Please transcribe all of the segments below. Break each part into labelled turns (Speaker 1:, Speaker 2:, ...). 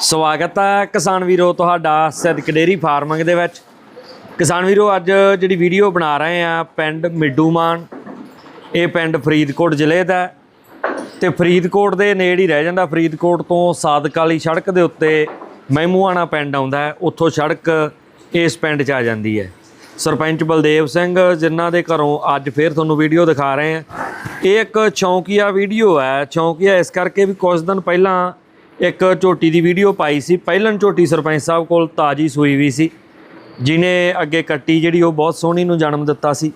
Speaker 1: ਸਵਾਗਤ ਹੈ ਕਿਸਾਨ ਵੀਰੋ ਤੁਹਾਡਾ ਸਿੱਧਕ ਡੇਰੀ ਫਾਰਮਿੰਗ ਦੇ ਵਿੱਚ। ਕਿਸਾਨ ਵੀਰੋ, ਅੱਜ ਜਿਹੜੀ ਵੀਡੀਓ ਬਣਾ ਰਹੇ ਆ ਪਿੰਡ ਮਿੱਡੂਮਾਨ, ਇਹ ਪਿੰਡ ਫਰੀਦਕੋਟ ਜ਼ਿਲ੍ਹੇ ਦਾ ਹੈ। ਤੇ ਫਰੀਦਕੋਟ ਦੇ ਨੇੜੇ ਹੀ ਰਹਿ ਜਾਂਦਾ, ਫਰੀਦਕੋਟ ਤੋਂ ਸਾਦਕ ਵਾਲੀ ਸੜਕ ਦੇ ਉੱਤੇ ਮਹਿਮੂਆਣਾ ਪਿੰਡ ਆਉਂਦਾ ਹੈ। ਉੱਥੋਂ ਸੜਕ ਇਸ ਪਿੰਡ 'ਚ ਆ ਜਾਂਦੀ ਹੈ। ਸਰਪੰਚ ਬਲਦੇਵ ਸਿੰਘ ਜਿਨ੍ਹਾਂ ਦੇ ਘਰੋਂ ਅੱਜ ਫੇਰ ਤੁਹਾਨੂੰ ਵੀਡੀਓ ਦਿਖਾ ਰਹੇ ਹਾਂ ਇਹ ਇੱਕ ਚੌਂਕੀਆ ਵੀਡੀਓ ਹੈ। ਚੌਂਕੀਆ ਇਸ ਕਰਕੇ ਵੀ ਕੁਝ ਦਿਨ ਪਹਿਲਾਂ ਇੱਕ ਝੋਟੀ ਦੀ ਵੀਡੀਓ ਪਾਈ ਸੀ ਪਹਿਲਨ ਝੋਟੀ ਸਰਪੰਚ ਸਾਹਿਬ ਕੋਲ ਤਾਜੀ ਸੂਈ ਵੀ ਸੀ ਜਿਨੇ ਅੱਗੇ ਕੱਟੀ ਜਿਹੜੀ ਉਹ ਬਹੁਤ ਸੋਹਣੀ ਨੂੰ ਜਨਮ ਦਿੱਤਾ ਸੀ।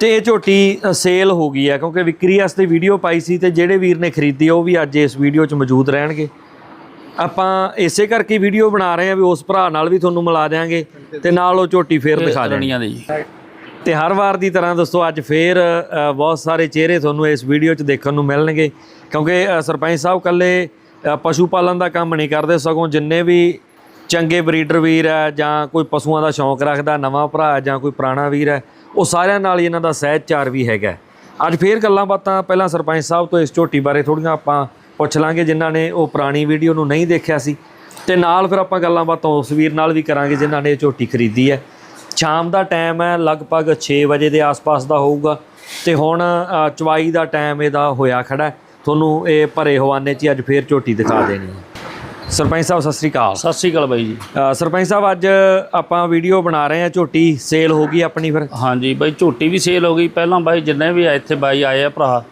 Speaker 1: ਤੇ ਇਹ ਝੋਟੀ ਸੇਲ ਹੋ ਗਈ ਹੈ ਕਿਉਂਕਿ ਵਿਕਰੀ ਵਾਸਤੇ ਵੀਡੀਓ ਪਾਈ ਸੀ ਤੇ ਜਿਹੜੇ ਵੀਰ ਨੇ ਖਰੀਦੀ ਉਹ ਵੀ ਅੱਜ ਇਸ ਵੀਡੀਓ 'ਚ ਮੌਜੂਦ ਰਹਿਣਗੇ। ਆਪਾਂ ਇਸੇ ਕਰਕੇ ਵੀਡੀਓ ਬਣਾ ਰਹੇ ਹਾਂ ਵੀ ਉਸ ਭਰਾ ਨਾਲ ਵੀ ਤੁਹਾਨੂੰ ਮਿਲਾ ਦਿਆਂਗੇ ਤੇ ਨਾਲ ਉਹ ਝੋਟੀ ਫੇਰ ਦਿਖਾ ਦੇਣੀ
Speaker 2: ਰਣੀਆਂ ਦੇ ਜੀ।
Speaker 1: ਤੇ ਹਰ ਵਾਰ ਦੀ ਤਰ੍ਹਾਂ ਦੋਸਤੋ ਅੱਜ ਫੇਰ ਬਹੁਤ ਸਾਰੇ ਚਿਹਰੇ ਤੁਹਾਨੂੰ ਇਸ ਵੀਡੀਓ 'ਚ ਦੇਖਣ ਨੂੰ ਮਿਲਣਗੇ ਕਿਉਂਕਿ ਸਰਪੰਚ ਸਾਹਿਬ ਕੱਲੇ ਪਸ਼ੂ ਪਾਲਣ ਦਾ ਕੰਮ ਨਹੀਂ ਕਰਦੇ, ਸਗੋਂ ਜਿੰਨੇ ਵੀ ਚੰਗੇ ਬਰੀਡਰ ਵੀਰ ਹੈ ਜਾਂ ਕੋਈ ਪਸ਼ੂਆਂ ਦਾ ਸ਼ੌਂਕ ਰੱਖਦਾ, ਨਵਾਂ ਭਰਾ ਹੈ ਜਾਂ ਕੋਈ ਪੁਰਾਣਾ ਵੀਰ ਹੈ, ਉਹ ਸਾਰਿਆਂ ਨਾਲ ਹੀ ਇਹਨਾਂ ਦਾ ਸਹਿਜਚਾਰ ਵੀ ਹੈਗਾ ਅੱਜ ਫੇਰ ਗੱਲਾਂ ਬਾਤਾਂ ਪਹਿਲਾਂ ਸਰਪੰਚ ਸਾਹਿਬ ਤੋਂ ਇਸ ਝੋਟੀ ਬਾਰੇ ਥੋੜੀਆਂ ਆਪਾਂ ਪੁੱਛ ਲਾਂਗੇ, ਜਿਨ੍ਹਾਂ ਨੇ ਉਹ ਪੁਰਾਣੀ ਵੀਡੀਓ ਨੂੰ ਨਹੀਂ ਦੇਖਿਆ ਸੀ। ਤੇ ਨਾਲ ਫਿਰ ਆਪਾਂ ਗੱਲਾਂ ਬਾਤਾਂ ਉਸ ਵੀਰ ਨਾਲ ਵੀ ਕਰਾਂਗੇ, ਜਿਨ੍ਹਾਂ ਨੇ ਇਹ ਝੋਟੀ ਖਰੀਦੀ ਹੈ। ਸ਼ਾਮ ਦਾ ਟਾਈਮ ਹੈ, ਲਗਭਗ 6 ਵਜੇ ਦੇ ਆਸ-ਪਾਸ ਦਾ ਹੋਊਗਾ। ਤੇ ਹੁਣ ਚਵਾਈ ਦਾ ਟਾਈਮ ਇਹਦਾ ਹੋਇਆ ਖੜਾ ਹੈ। ਤੁਹਾਨੂੰ ਇਹ ਭਰੇ ਹਵਾਨੇ 'ਚ ਅੱਜ ਫੇਰ ਝੋਟੀ ਦਿਖਾ ਦੇਣੀ ਹੈ। ਸਰਪੰਚ ਸਾਹਿਬ ਸਤਿ ਸ੍ਰੀ ਅਕਾਲ।
Speaker 2: ਸਤਿ ਸ੍ਰੀ ਅਕਾਲ ਬਾਈ ਜੀ।
Speaker 1: ਸਰਪੰਚ ਸਾਹਿਬ ਅੱਜ ਆਪਾਂ ਵੀਡੀਓ ਬਣਾ ਰਹੇ ਹਾਂ ਝੋਟੀ ਸੇਲ ਹੋ ਗਈ ਆਪਣੀ ਫਿਰ।
Speaker 2: ਹਾਂਜੀ ਬਾਈ ਝੋਟੀ ਵੀ ਸੇਲ ਹੋ ਗਈ। ਪਹਿਲਾਂ ਬਾਈ ਜਿੰਨੇ ਵੀ ਇੱਥੇ ਬਾਈ ਆਏ ਆ ਭਰਾ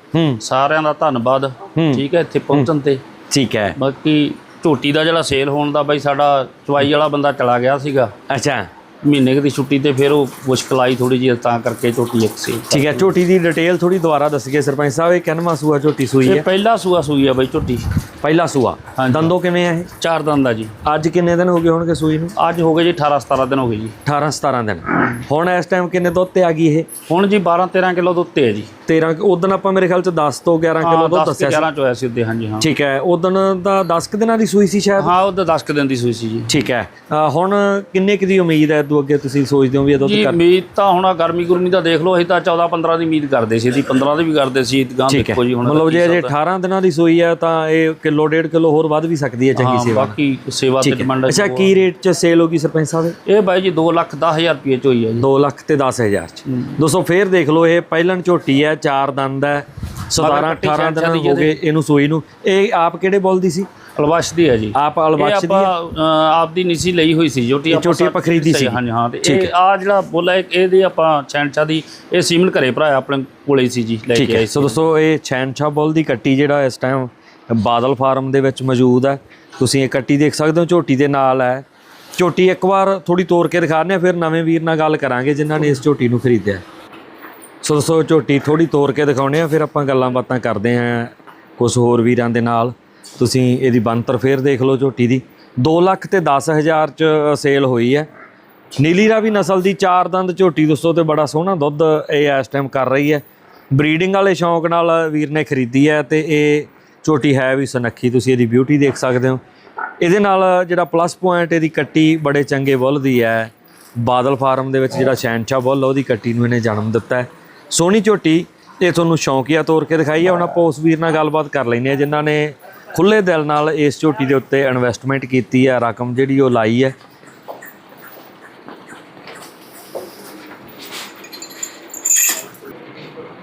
Speaker 2: ਸਾਰਿਆਂ ਦਾ ਧੰਨਵਾਦ। ਠੀਕ ਹੈ ਇੱਥੇ ਪਹੁੰਚਣ ਤੇ।
Speaker 1: ਠੀਕ ਹੈ।
Speaker 2: ਬਾਕੀ ਝੋਟੀ ਦਾ ਜਿਹੜਾ ਸੇਲ ਹੋਣ ਦਾ ਬਾਈ ਸਾਡਾ ਚਵਾਈ ਵਾਲਾ ਬੰਦਾ ਚਲਾ ਗਿਆ ਸੀਗਾ।
Speaker 1: ਅੱਛਾ।
Speaker 2: ਮਹੀਨੇ ਕੁ ਦੀ ਛੁੱਟੀ ਤੇ ਫਿਰ ਉਹ ਮੁਸ਼ਕਲ ਆਈ ਥੋੜੀ ਜਿਹੀ ਤਾਂ ਕਰਕੇ ਝੋਟੀ ਇੱਕ ਸੀ।
Speaker 1: ਠੀਕ ਹੈ ਝੋਟੀ ਦੀ ਡਿਟੇਲ ਥੋੜੀ ਦੁਬਾਰਾ ਦੱਸੀਏ ਸਰਪੰਚ ਸਾਹਿਬ ਇਹ ਕਿੰਨਵਾਂ ਸੂਆ ਝੋਟੀ ਸੂਈ
Speaker 2: ਇਹ
Speaker 1: ਹੈ?
Speaker 2: ਪਹਿਲਾ ਸੂਆ ਸੂਈ ਆ ਬਾਈ ਝੋਟੀ।
Speaker 1: ਪਹਿਲਾ ਸੂਆ।
Speaker 2: ਹਾਂਜੀ।
Speaker 1: ਦੰਦੋਂ ਕਿਵੇਂ ਆ ਇਹ?
Speaker 2: ਚਾਰ ਦੰਦ ਦਾ ਜੀ।
Speaker 1: ਅੱਜ ਕਿੰਨੇ ਦਿਨ ਹੋ ਗਏ ਹੋਣਗੇ ਸੂਈ ਨੂੰ?
Speaker 2: ਅੱਜ ਹੋ ਗਏ ਜੀ 18 17 ਦਿਨ ਹੋ ਗਏ ਜੀ।
Speaker 1: 18 17 ਦਿਨ। ਹੁਣ ਇਸ ਟਾਈਮ ਕਿੰਨੇ ਦੁੱਧ ਤੇ ਆ ਗਈ ਇਹ?
Speaker 2: ਹੁਣ ਜੀ 12 13 ਕਿਲੋ ਦੁੱਧ ਤੇ ਹੈ ਜੀ।
Speaker 1: 13 ਉਦੋਂ ਆਪਾਂ ਮੇਰੇ ਖਿਆਲ ਚ 10 ਤੋਂ 11 ਕਿਲੋ ਦੁੱਧ
Speaker 2: 10
Speaker 1: ਦੱਸਿਆ ਸੀ।
Speaker 2: 11 ਚ ਹੋਇਆ ਸੀ ਉੱਦੇ ਹਾਂਜੀ ਹਾਂ।
Speaker 1: ਠੀਕ ਹੈ ਉਦੋਂ ਦਾ 10 ਕੁ ਦਿਨਾਂ ਦੀ ਸੂਈ ਸੀ ਸ਼ਾਇਦ?
Speaker 2: ਹਾਂ ਉਹਦਾ 10 ਕੁ ਦਿਨ ਦੀ ਸੂਈ ਸੀ ਜੀ।
Speaker 1: ਠੀਕ ਹੈ ਅ, ਹੁਣ ਕਿੰਨੇ ਕੁ ਦੀ ਉਮੀਦ ਹੈ ਤੋਂ ਅੱਗੇ ਤੁਸੀਂ ਸੋਚਦੇ ਹੋ ਵੀ ਇਹ ਦੁੱਧ
Speaker 2: ਜੀ
Speaker 1: ਕਰ
Speaker 2: ਉਮੀਦ ਤਾਂ ਹੁਣ ਆਹ ਗਰਮੀ ਗੁਰਮੀ ਦਾ ਦੇਖ ਲਓ ਅਸੀਂ ਤਾਂ 14 15 ਦੀ ਉਮੀਦ ਕਰਦੇ ਸੀ ਦੀ 15 ਦੀ ਵੀ ਕਰਦੇ ਸੀ ਗਾਂ
Speaker 1: ਠੀਕ ਹੈ।
Speaker 2: ਦੇਖੋ ਜੀ ਹੁਣ
Speaker 1: ਮਤਲਬ ਜੇ
Speaker 2: ਕੀ
Speaker 1: ਅਜੇ
Speaker 2: ਹਿਸਾਬ
Speaker 1: 18 ਦਿਨਾਂ ਦੀ ਸੂਈ ਹੈ ਤਾਂ ਇਹ ਕਿਲੋ ਡੇਢ ਕਿਲੋ ਹੋਰ ਵੱਧ ਵੀ ਸਕਦੀ ਹੈ। ਚੰਗੀ ਸੇਵਾ
Speaker 2: ਬਾਕੀ ਸੇਵਾ ਤੇ
Speaker 1: ਠੀਕ ਹੈ।
Speaker 2: ਡਿਮਾਂਡ
Speaker 1: ਅੱਛਾ ਕੀ ਰੇਟ ਚ ਸੇਲ ਹੋਗੀ ਸਰਪੰਚ ਸਾਹਿਬ?
Speaker 2: ਇਹ ਬਾਈ ਜੀ 2 ਲੱਖ 10000 ਰੁਪਏ ਚ ਹੋਈ ਹੈ ਜੀ।
Speaker 1: 2 ਲੱਖ ਤੇ 10000 ਚ। ਦੋਸਤੋ ਫੇਰ ਦੇਖ ਲਓ ਇਹ ਪਹਿਲਣ ਝੋਟੀ ਹੈ ਚਾਰ ਦੰਦ ਹੈ 17
Speaker 2: ਕੱਟੀ
Speaker 1: 18
Speaker 2: ਛਾਂਛਾਂ
Speaker 1: ਦਿਨ ਹੋ ਗਏ ਇਹਨੂੰ ਸੂਈ ਨੂੰ। ਇਹ ਆਪ ਕਿਹੜੇ ਬੋਲ ਦੀ ਸੀ?
Speaker 2: ਅਲਵਸ਼ ਦੀ ਹੈ ਜੀ।
Speaker 1: ਆਪ ਅਲਬਖਸ਼ ਦੀ
Speaker 2: ਆਪਾਂ ਆਪ ਦੀ ਨਿਸੀ ਲਈ ਹੋਈ ਸੀ ਝੋਟੀ
Speaker 1: ਇਹ ਝੋਟੀ ਆਪਾਂ ਖਰੀਦੀ ਸੀ।
Speaker 2: ਹਾਂਜੀ ਹਾਂ ਤੇ ਇਹ ਆ ਜਿਹੜਾ ਬੋਲਾ ਇਹਦੇ ਆਪਾਂ ਚੈਨਚਾ ਦੀ ਇਹ ਸੀਮਨ ਘਰੇ ਭਰਾਇਆ ਆਪਣੇ ਕੋਲੇ ਸੀ ਜੀ ਲੈ ਕੇ ਆਏ
Speaker 1: ਸੋ।
Speaker 2: ਸੀ
Speaker 1: ਦੋਸਤੋ ਇਹ ਛੈਨਛਾ ਬੁੱਲ ਦੀ ਕੱਟੀ ਜਿਹੜਾ ਇਸ ਟਾਈਮ ਬਾਦਲ ਫਾਰਮ ਦੇ ਵਿੱਚ ਮੌਜੂਦ ਹੈ। ਤੁਸੀਂ ਇਹ ਕੱਟੀ ਦੇਖ ਸਕਦੇ ਹੋ, ਝੋਟੀ ਦੇ ਨਾਲ ਹੈ। ਝੋਟੀ ਇੱਕ ਵਾਰ ਥੋੜੀ ਤੋੜ ਕੇ ਦਿਖਾਉਂਦੇ ਹਾਂ, ਫਿਰ ਨਵੇਂ ਵੀਰ ਨਾਲ ਗੱਲ ਕਰਾਂਗੇ ਜਿਨ੍ਹਾਂ ਨੇ ਇਸ ਝੋਟੀ ਨੂੰ ਖਰੀਦਿਆ। ਸੋ ਦੋਸਤੋ ਝੋਟੀ ਥੋੜੀ ਤੋੜ ਕੇ ਦਿਖਾਉਣੇ ਆ ਫਿਰ ਆਪਾਂ ਗੱਲਾਂ ਬਾਤਾਂ ਕਰਦੇ ਹਾਂ ਕੁਝ ਹੋਰ ਵੀਰਾਂ ਦੇ ਨਾਲ। ਤੁਸੀਂ ਇਹਦੀ ਬੰਤਰ ਫੇਰ ਦੇਖ ਲਓ ਝੋਟੀ ਦੀ। 2 ਲੱਖ ਤੇ 10000 ਚ ਸੇਲ ਹੋਈ ਹੈ। ਨੀਲੀ ਰਾਵੀ ਨਸਲ ਦੀ ਚਾਰ ਦੰਦ ਝੋਟੀ ਦੋਸਤੋ ਤੇ ਬੜਾ ਸੋਹਣਾ ਦੁੱਧ ਇਹ ਇਸ ਟਾਈਮ ਕਰ ਰਹੀ ਹੈ। ਬਰੀਡਿੰਗ ਵਾਲੇ ਸ਼ੌਂਕ ਨਾਲ ਵੀਰ ਨੇ ਖਰੀਦੀ ਹੈ ਤੇ ਇਹ ਝੋਟੀ ਹੈ ਵੀ ਸੁਨੱਖੀ, ਤੁਸੀਂ ਇਹਦੀ ਬਿਊਟੀ ਦੇਖ ਸਕਦੇ ਹੋ। ਇਹਦੇ ਨਾਲ ਜਿਹੜਾ ਪਲੱਸ ਪੁਆਇੰਟ ਇਹਦੀ ਕੱਟੀ ਬੜੇ ਚੰਗੇ ਬੁੱਲ ਦੀ ਹੈ। ਬਾਦਲ ਫਾਰਮ ਦੇ ਵਿੱਚ ਜਿਹੜਾ ਸ਼ੈਨਚਾ ਬੁੱਲ, ਉਹਦੀ ਕੱਟੀ ਨੂੰ ਇਹਨੇ ਜਨਮ ਦਿੱਤਾ ਹੈ। ਸੋਹਣੀ ਝੋਟੀ, ਇਹ ਤੁਹਾਨੂੰ ਸ਼ੌਂਕੀਆ ਤੌਰ ਕੇ ਦਿਖਾਈ ਹੈ ਹੁਣ ਆਪਾਂ ਉਸ ਵੀਰ ਨਾਲ ਗੱਲਬਾਤ ਕਰ ਲੈਂਦੇ ਹਾਂ, ਜਿਨ੍ਹਾਂ ਨੇ ਖੁੱਲੇ ਦਿਲ ਨਾਲ ਇਸ ਝੋਟੀ ਦੇ ਉੱਤੇ ਇਨਵੈਸਟਮੈਂਟ ਕੀਤੀ ਹੈ। ਰਕਮ ਜਿਹੜੀ ਉਹ ਲਾਈ ਹੈ।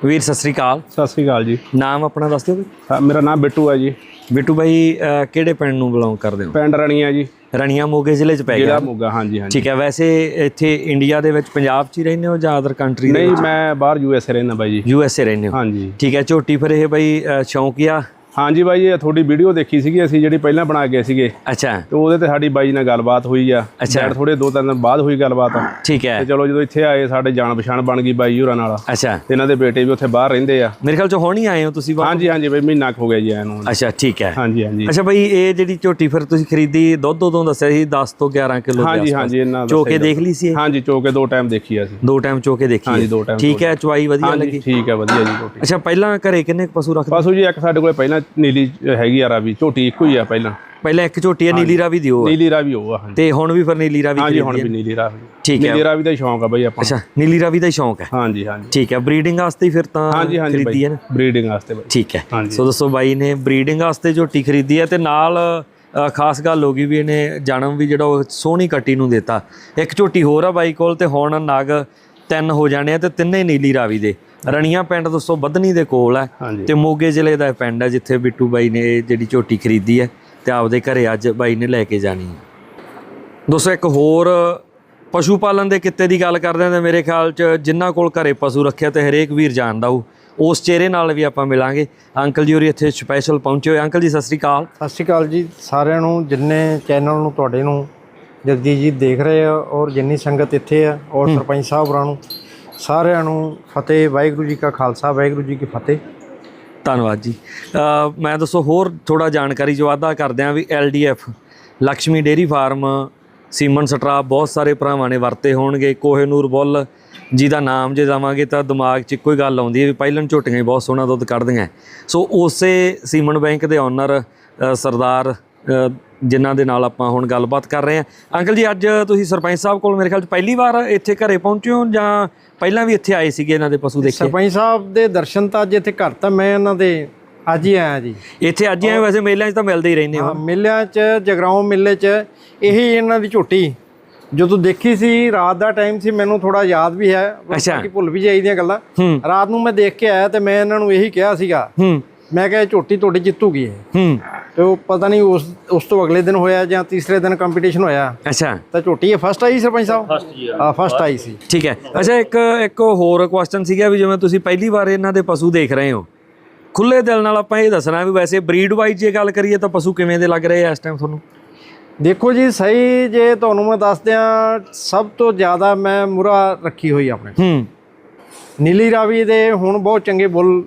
Speaker 1: ਵੀਰ ਸਤਿ ਸ੍ਰੀ ਅਕਾਲ।
Speaker 3: ਸਤਿ ਸ੍ਰੀ ਅਕਾਲ ਜੀ।
Speaker 1: ਨਾਮ ਆਪਣਾ ਦੱਸ ਦਿਓ
Speaker 3: ਹਾਂ, ਮੇਰਾ ਨਾਮ ਬਿੱਟੂ ਹੈ ਜੀ।
Speaker 1: ਬਿੱਟੂ ਭਾਈ ਅਹ, ਕਿਹੜੇ ਪਿੰਡ ਨੂੰ ਬਿਲੋਂਗ ਕਰਦੇ ਹੋ?
Speaker 3: ਪਿੰਡ ਰਣੀਆ ਜੀ।
Speaker 1: ਰਣੀਆਂ ਮੋਗੇ ਜ਼ਿਲ੍ਹੇ 'ਚ ਪੈ
Speaker 3: ਜ਼ਿਲ੍ਹਾ
Speaker 1: ਗਿਆ
Speaker 3: ਮੋਗਾ ਹਾਂਜੀ ਹਾਂਜੀ।
Speaker 1: ਠੀਕ ਹੈ ਵੈਸੇ ਇੱਥੇ ਇੰਡੀਆ ਦੇ ਵਿੱਚ ਪੰਜਾਬ 'ਚ ਹੀ ਰਹਿੰਦੇ ਹੋ ਜਾਂ ਅਦਰ ਕੰਟਰੀ ਦੇ
Speaker 3: ਨਹੀਂ ਮੈਂ ਬਾਹਰ ਯੂ ਐਸ ਰਹਿੰਦਾ ਬਾਈ ਜੀ।
Speaker 1: ਯੂ ਐਸ ਏ ਰਹਿੰਦੇ ਹੋ।
Speaker 3: ਹਾਂਜੀ।
Speaker 1: ਠੀਕ ਹੈ ਝੋਟੀ ਫਿਰ ਇਹ ਬਈ ਅਹ, ਸ਼ੌਂਕੀਆ
Speaker 3: ਹਾਂਜੀ ਬਾਈ ਇਹ ਤੁਹਾਡੀ ਵੀਡੀਓ ਦੇਖੀ ਸੀਗੀ ਅਸੀਂ ਜਿਹੜੀ ਪਹਿਲਾਂ ਬਣਾ ਕੇ ਸੀਗੇ।
Speaker 1: ਅੱਛਾ।
Speaker 3: ਤੇ ਉਹਦੇ ਤੇ ਸਾਡੀ ਬਾਈ ਨਾਲ ਗੱਲਬਾਤ ਹੋਈ ਆ।
Speaker 1: ਅੱਛਾ।
Speaker 3: ਡੈਡ ਥੋੜੇ ਦੋ ਤਿੰਨ ਦਿਨ ਬਾਅਦ ਹੋਈ ਗੱਲਬਾਤ।
Speaker 1: ਠੀਕ ਹੈ।
Speaker 3: ਤੇ ਚਲੋ ਜਦੋਂ ਇੱਥੇ ਆਏ ਸਾਡੇ ਜਾਣ ਪਛਾਣ ਬਣ ਗਈ ਬਾਈ ਹੋਰਾਂ ਨਾਲ।
Speaker 1: ਅੱਛਾ।
Speaker 3: ਤੇ ਇਹਨਾਂ ਦੇ ਬੇਟੇ ਵੀ ਉੱਥੇ ਬਾਹਰ ਰਹਿੰਦੇ ਆ।
Speaker 1: ਮੇਰੇ ਖਿਆਲ 'ਚ ਹੁਣ ਹੀ ਆਏ ਹੋ ਤੁਸੀਂ?
Speaker 3: ਹਾਂਜੀ ਹਾਂਜੀ ਬਾਈ ਮਹੀਨਾ ਕੁ ਹੋ ਗਿਆ ਜੀ ਆਇਆ ਨੂੰ
Speaker 1: ਅੱਛਾ ਠੀਕ ਹੈ।
Speaker 3: ਹਾਂਜੀ ਹਾਂਜੀ।
Speaker 1: ਅੱਛਾ ਬਈ ਇਹ ਜਿਹੜੀ ਝੋਟੀ ਫਿਰ ਤੁਸੀਂ ਖਰੀਦੀ ਦੁੱਧ ਉਦੋਂ ਦੱਸਿਆ ਸੀ 10 ਤੋਂ 11 ਕਿਲੋ ਦੇ
Speaker 3: ਹਾਂਜੀ। ਹਾਂਜੀ ਇਹਨਾਂ
Speaker 1: ਚੋ ਕੇ ਦੇਖ ਲਈ ਸੀ?
Speaker 3: ਹਾਂਜੀ ਚੋਕੇ ਦੋ ਟਾਈਮ ਦੇਖੀ ਆ ਅਸੀਂ।
Speaker 1: ਦੋ ਟਾਈਮ ਚੋ ਕੇ ਦੇਖੀ
Speaker 3: ਹਾਂਜੀ। ਦੋ time
Speaker 1: ਠੀਕ ਹੈ ਚਵਾਈ ਵਧੀਆ ਲੱਗੀ।
Speaker 3: ਠੀਕ ਹੈ ਵਧੀਆ ਜੀ ਝੋਟੀ।
Speaker 1: ਅੱਛਾ ਪਹਿਲਾਂ ਘਰੇ ਕਿੰਨੇ ਪਸ਼ੂ ਰੱਖਦੇ?
Speaker 3: ਪਸ਼ੂ ਜੀ ਇੱਕ ਸਾਡੇ ਕੋਲੇ ਪਹਿਲਾਂ ਨੀਲੀ ਹੈਗੀ ਆ ਰਾਵੀ ਝੋਟੀ ਇੱਕੋ ਹੀ ਆ ਪਹਿਲਾਂ।
Speaker 1: ਪਹਿਲਾਂ ਇੱਕ ਝੋਟੀ ਹੈ ਨੀਲੀ ਰਾਵੀ ਦਿਓ
Speaker 3: ਨੀਲੀ ਰਾਵੀ ਉਹ ਆ ਹਾਂਜੀ।
Speaker 1: ਤੇ ਹੁਣ ਵੀ ਫਿਰ ਨੀਲੀ ਰਾਵੀ
Speaker 3: ਹਾਂਜੀ ਹੁਣ? ਵੀ ਨੀਲੀ ਰਾਵੀ
Speaker 1: ਠੀਕ ਹੈ।
Speaker 3: ਨੀਲੀ ਰਾਵੀ ਦਾ ਹੀ ਸ਼ੌਂਕ ਆ ਬਈ ਆਪਾਂ।
Speaker 1: ਅੱਛਾ ਨੀਲੀ ਰਾਵੀ ਦਾ ਹੀ ਸ਼ੌਂਕ ਹੈ
Speaker 3: ਹਾਂਜੀ ਹਾਂਜੀ।
Speaker 1: ਠੀਕ ਹੈ ਬਰੀਡਿੰਗ ਵਾਸਤੇ ਹੀ ਫਿਰ ਤਾਂ
Speaker 3: ਹਾਂਜੀ ਹਾਂਜੀ
Speaker 1: ਖਰੀਦੀ ਹੈ ਨਾ?
Speaker 3: ਬਰੀਡਿੰਗ ਵਾਸਤੇ ਬਈ।
Speaker 1: ਠੀਕ ਹੈ।
Speaker 3: ਹਾਂਜੀ।
Speaker 1: ਸੋ ਦੱਸੋ ਬਾਈ ਨੇ ਬਰੀਡਿੰਗ ਵਾਸਤੇ ਝੋਟੀ ਖਰੀਦੀ ਹੈ ਤੇ ਨਾਲ ਅ, ਖਾਸ ਗੱਲ ਹੋ ਗਈ ਵੀ ਇਹਨੇ ਜਨਮ ਵੀ ਜਿਹੜਾ ਉਹ ਸੋਹਣੀ ਕੱਟੀ ਨੂੰ ਦਿੱਤਾ। ਇੱਕ ਝੋਟੀ ਹੋਰ ਆ ਬਾਈ ਕੋਲ ਤੇ ਹੁਣ ਨਗ ਤਿੰਨ ਹੋ ਜਾਣੇ ਆ ਤੇ ਤਿੰਨੇ ਨੀਲੀ ਰਾਵੀ ਦੇ। ਰਣੀਆਂ ਪਿੰਡ ਦੋਸਤੋ ਬੱਧਨੀ ਦੇ ਕੋਲ ਹੈ ਤੇ ਮੋਗੇ ਜ਼ਿਲ੍ਹੇ ਦਾ ਪਿੰਡ ਹੈ ਜਿੱਥੇ ਬਿੱਟੂ ਬਾਈ ਨੇ ਜਿਹੜੀ ਝੋਟੀ ਖਰੀਦੀ ਹੈ ਤੇ ਆਪਦੇ ਘਰੇ ਅੱਜ ਬਾਈ ਨੇ ਲੈ ਕੇ ਜਾਣੀ ਹੈ। ਦੋਸਤੋ ਇੱਕ ਹੋਰ ਪਸ਼ੂ ਪਾਲਣ ਦੇ ਕਿੱਤੇ ਦੀ ਗੱਲ ਕਰਦੇ ਹਾਂ ਤੇ ਮੇਰੇ ਖਿਆਲ 'ਚ ਜਿਨ੍ਹਾਂ ਕੋਲ ਘਰੇ ਪਸ਼ੂ ਰੱਖਿਆ ਤੇ ਹਰੇਕ ਵੀਰ ਜਾਣਦਾ ਉਹ ਉਸ ਚਿਹਰੇ ਨਾਲ ਵੀ ਆਪਾਂ ਮਿਲਾਂਗੇ। ਅੰਕਲ ਜੀ ਹੋਰੀ ਇੱਥੇ ਸਪੈਸ਼ਲ ਪਹੁੰਚੇ ਹੋਏ। ਅੰਕਲ ਜੀ ਸਤਿ ਸ੍ਰੀ ਅਕਾਲ।
Speaker 4: ਸਤਿ ਸ਼੍ਰੀ ਅਕਾਲ ਜੀ ਸਾਰਿਆਂ ਨੂੰ ਜਿੰਨੇ ਚੈਨਲ ਨੂੰ ਤੁਹਾਡੇ ਨੂੰ ਜਗਦੀਸ਼ ਜੀ ਦੇਖ ਰਹੇ ਆ ਔਰ ਜਿੰਨੀ ਸੰਗਤ ਇੱਥੇ ਆ ਔਰ ਸਰਪੰਚ ਸਾਹਿਬ ਨੂੰ ਸਾਰਿਆਂ ਨੂੰ ਫਤਿਹ, ਵਾਹਿਗੁਰੂ ਜੀ ਕਾ ਖਾਲਸਾ, ਵਾਹਿਗੁਰੂ ਜੀ ਕੀ ਫਤਿਹ।
Speaker 1: ਧੰਨਵਾਦ ਜੀ। ਮੈਂ ਦੱਸੋ, ਹੋਰ ਥੋੜਾ ਜਾਣਕਾਰੀ ਚ ਵਾਧਾ ਕਰਦੇ ਆਂ ਵੀ LDF Lakshmi dairy farm, semen straw, ਬਹੁਤ ਸਾਰੇ ਭਰਾਵਾਂ ਨੇ ਵਰਤੇ ਹੋਣਗੇ। ਕੋਹੇਨੂਰ ਬੁੱਲ ਜਿਹਦਾ ਨਾਮ ਜੇ ਜਾਵਾਂਗੇ ਤਾਂ ਦਿਮਾਗ 'ਚ ਇੱਕੋ ਹੀ ਗੱਲ ਆਉਂਦੀ ਹੈ ਵੀ ਪਹਿਲਨ ਝੋਟੀਆਂ ਹੀ ਬਹੁਤ ਸੋਹਣਾ ਦੁੱਧ ਕੱਢਦੀਆਂ। ਸੋ ਉਸੇ ਸੀਮਨ ਬੈਂਕ ਦੇ ਓਨਰ ਸਰਦਾਰ ਜਿਨ੍ਹਾਂ ਦੇ ਨਾਲ ਆਪਾਂ ਹੁਣ ਗੱਲਬਾਤ ਕਰ ਰਹੇ ਹਾਂ। ਅੰਕਲ ਜੀ, ਅੱਜ ਤੁਸੀਂ ਸਰਪੰਚ ਸਾਹਿਬ ਕੋਲ ਮੇਰੇ ਖਿਆਲ 'ਚ ਪਹਿਲੀ ਵਾਰ ਇੱਥੇ ਘਰੇ ਪਹੁੰਚੇ ਹੋ ਜਾਂ ਪਹਿਲਾਂ ਵੀ ਇੱਥੇ ਆਏ ਸੀਗੇ ਇਹਨਾਂ ਦੇ ਪਸ਼ੂ ਦੇਖੇ?
Speaker 4: ਸਰਪੰਚ ਸਾਹਿਬ ਦੇ ਦਰਸ਼ਨ ਤਾਂ ਅੱਜ ਇੱਥੇ ਘਰ ਤਾਂ ਮੈਂ ਇਹਨਾਂ ਦੇ ਅੱਜ ਹੀ ਆਇਆ ਜੀ।
Speaker 1: ਇੱਥੇ ਅੱਜ ਹੀ ਆਏ ਵੈਸੇ ਮੇਲਿਆਂ 'ਚ ਤਾਂ ਮਿਲਦੇ ਹੀ ਰਹਿੰਦੇ ਹੋ।
Speaker 4: ਮੇਲਿਆਂ 'ਚ ਜਗਰਾਉਂ ਮੇਲੇ 'ਚ ਇਹੀ ਇਹਨਾਂ ਦੀ ਝੋਟੀ। ਜਦੋਂ ਦੇਖੀ ਸੀ ਰਾਤ ਦਾ ਟਾਈਮ ਸੀ ਮੈਨੂੰ ਥੋੜਾ ਯਾਦ ਵੀ ਹੈ। ਬਾਕੀ ਭੁੱਲ ਵੀ ਜਾਈਦੀਆਂ ਗੱਲਾਂ। ਰਾਤ ਨੂੰ ਮੈਂ ਦੇਖ ਕੇ ਆਇਆ ਤੇ ਮੈਂ ਇਹਨਾਂ ਨੂੰ ਇਹੀ ਕਿਹਾ ਸੀਗਾ। ਮੈਂ ਕਿਹਾ ਝੋਟੀ ਤੁਹਾਡੀ ਜਿੱਤੂਗੀ ਇਹ। ਤੇ ਉਹ ਪਤਾ ਨਹੀਂ ਉਸ ਉਸ ਤੋਂ ਅਗਲੇ ਦਿਨ ਹੋਇਆ ਜਾਂ ਤੀਸਰੇ ਦਿਨ ਕੰਪੀਟੀਸ਼ਨ ਹੋਇਆ।
Speaker 1: ਅੱਛਾ।
Speaker 4: ਤਾਂ ਝੋਟੀ ਇਹ ਫਸਟ ਆਈ ਸਰਪੰਚ ਸਾਹਿਬ?
Speaker 2: ਫਸਟ ਜੀ
Speaker 4: ਹਾਂ ਫਸਟ ਆਈ ਸੀ।
Speaker 1: ਠੀਕ ਹੈ। ਅੱਛਾ ਇੱਕ ਇੱਕ ਹੋਰ ਕੁਐਸਚਨ ਸੀਗਾ ਵੀ ਜਿਵੇਂ ਤੁਸੀਂ ਪਹਿਲੀ ਵਾਰ ਇਹਨਾਂ ਦੇ ਪਸ਼ੂ ਦੇਖ ਰਹੇ ਹੋ। ਖੁੱਲੇ ਦਿਲ ਨਾਲ ਆਪਾਂ ਇਹ ਦੱਸਣਾ ਵੀ ਵੈਸੇ ਬਰੀਡ ਵਾਈਜ਼ ਜੇ ਗੱਲ ਕਰੀਏ ਤਾਂ ਪਸ਼ੂ ਕਿਵੇਂ ਦੇ ਲੱਗ ਰਹੇ ਆ ਇਸ ਟਾਈਮ ਤੁਹਾਨੂੰ?
Speaker 4: ਦੇਖੋ ਜੀ ਸਹੀ ਜੇ ਤੁਹਾਨੂੰ ਮੈਂ ਦੱਸ ਦਿਆਂ ਸਭ ਤੋਂ ਜ਼ਿਆਦਾ ਮੈਂ ਮੁਰਾ ਰੱਖੀ ਹੋਈ ਆਪਣੇ।
Speaker 1: ਹੂੰ।
Speaker 4: ਨੀਲੀ ਰਾਵੀ ਦੇ ਹੁਣ ਬਹੁਤ ਚੰਗੇ ਬੁੱਲ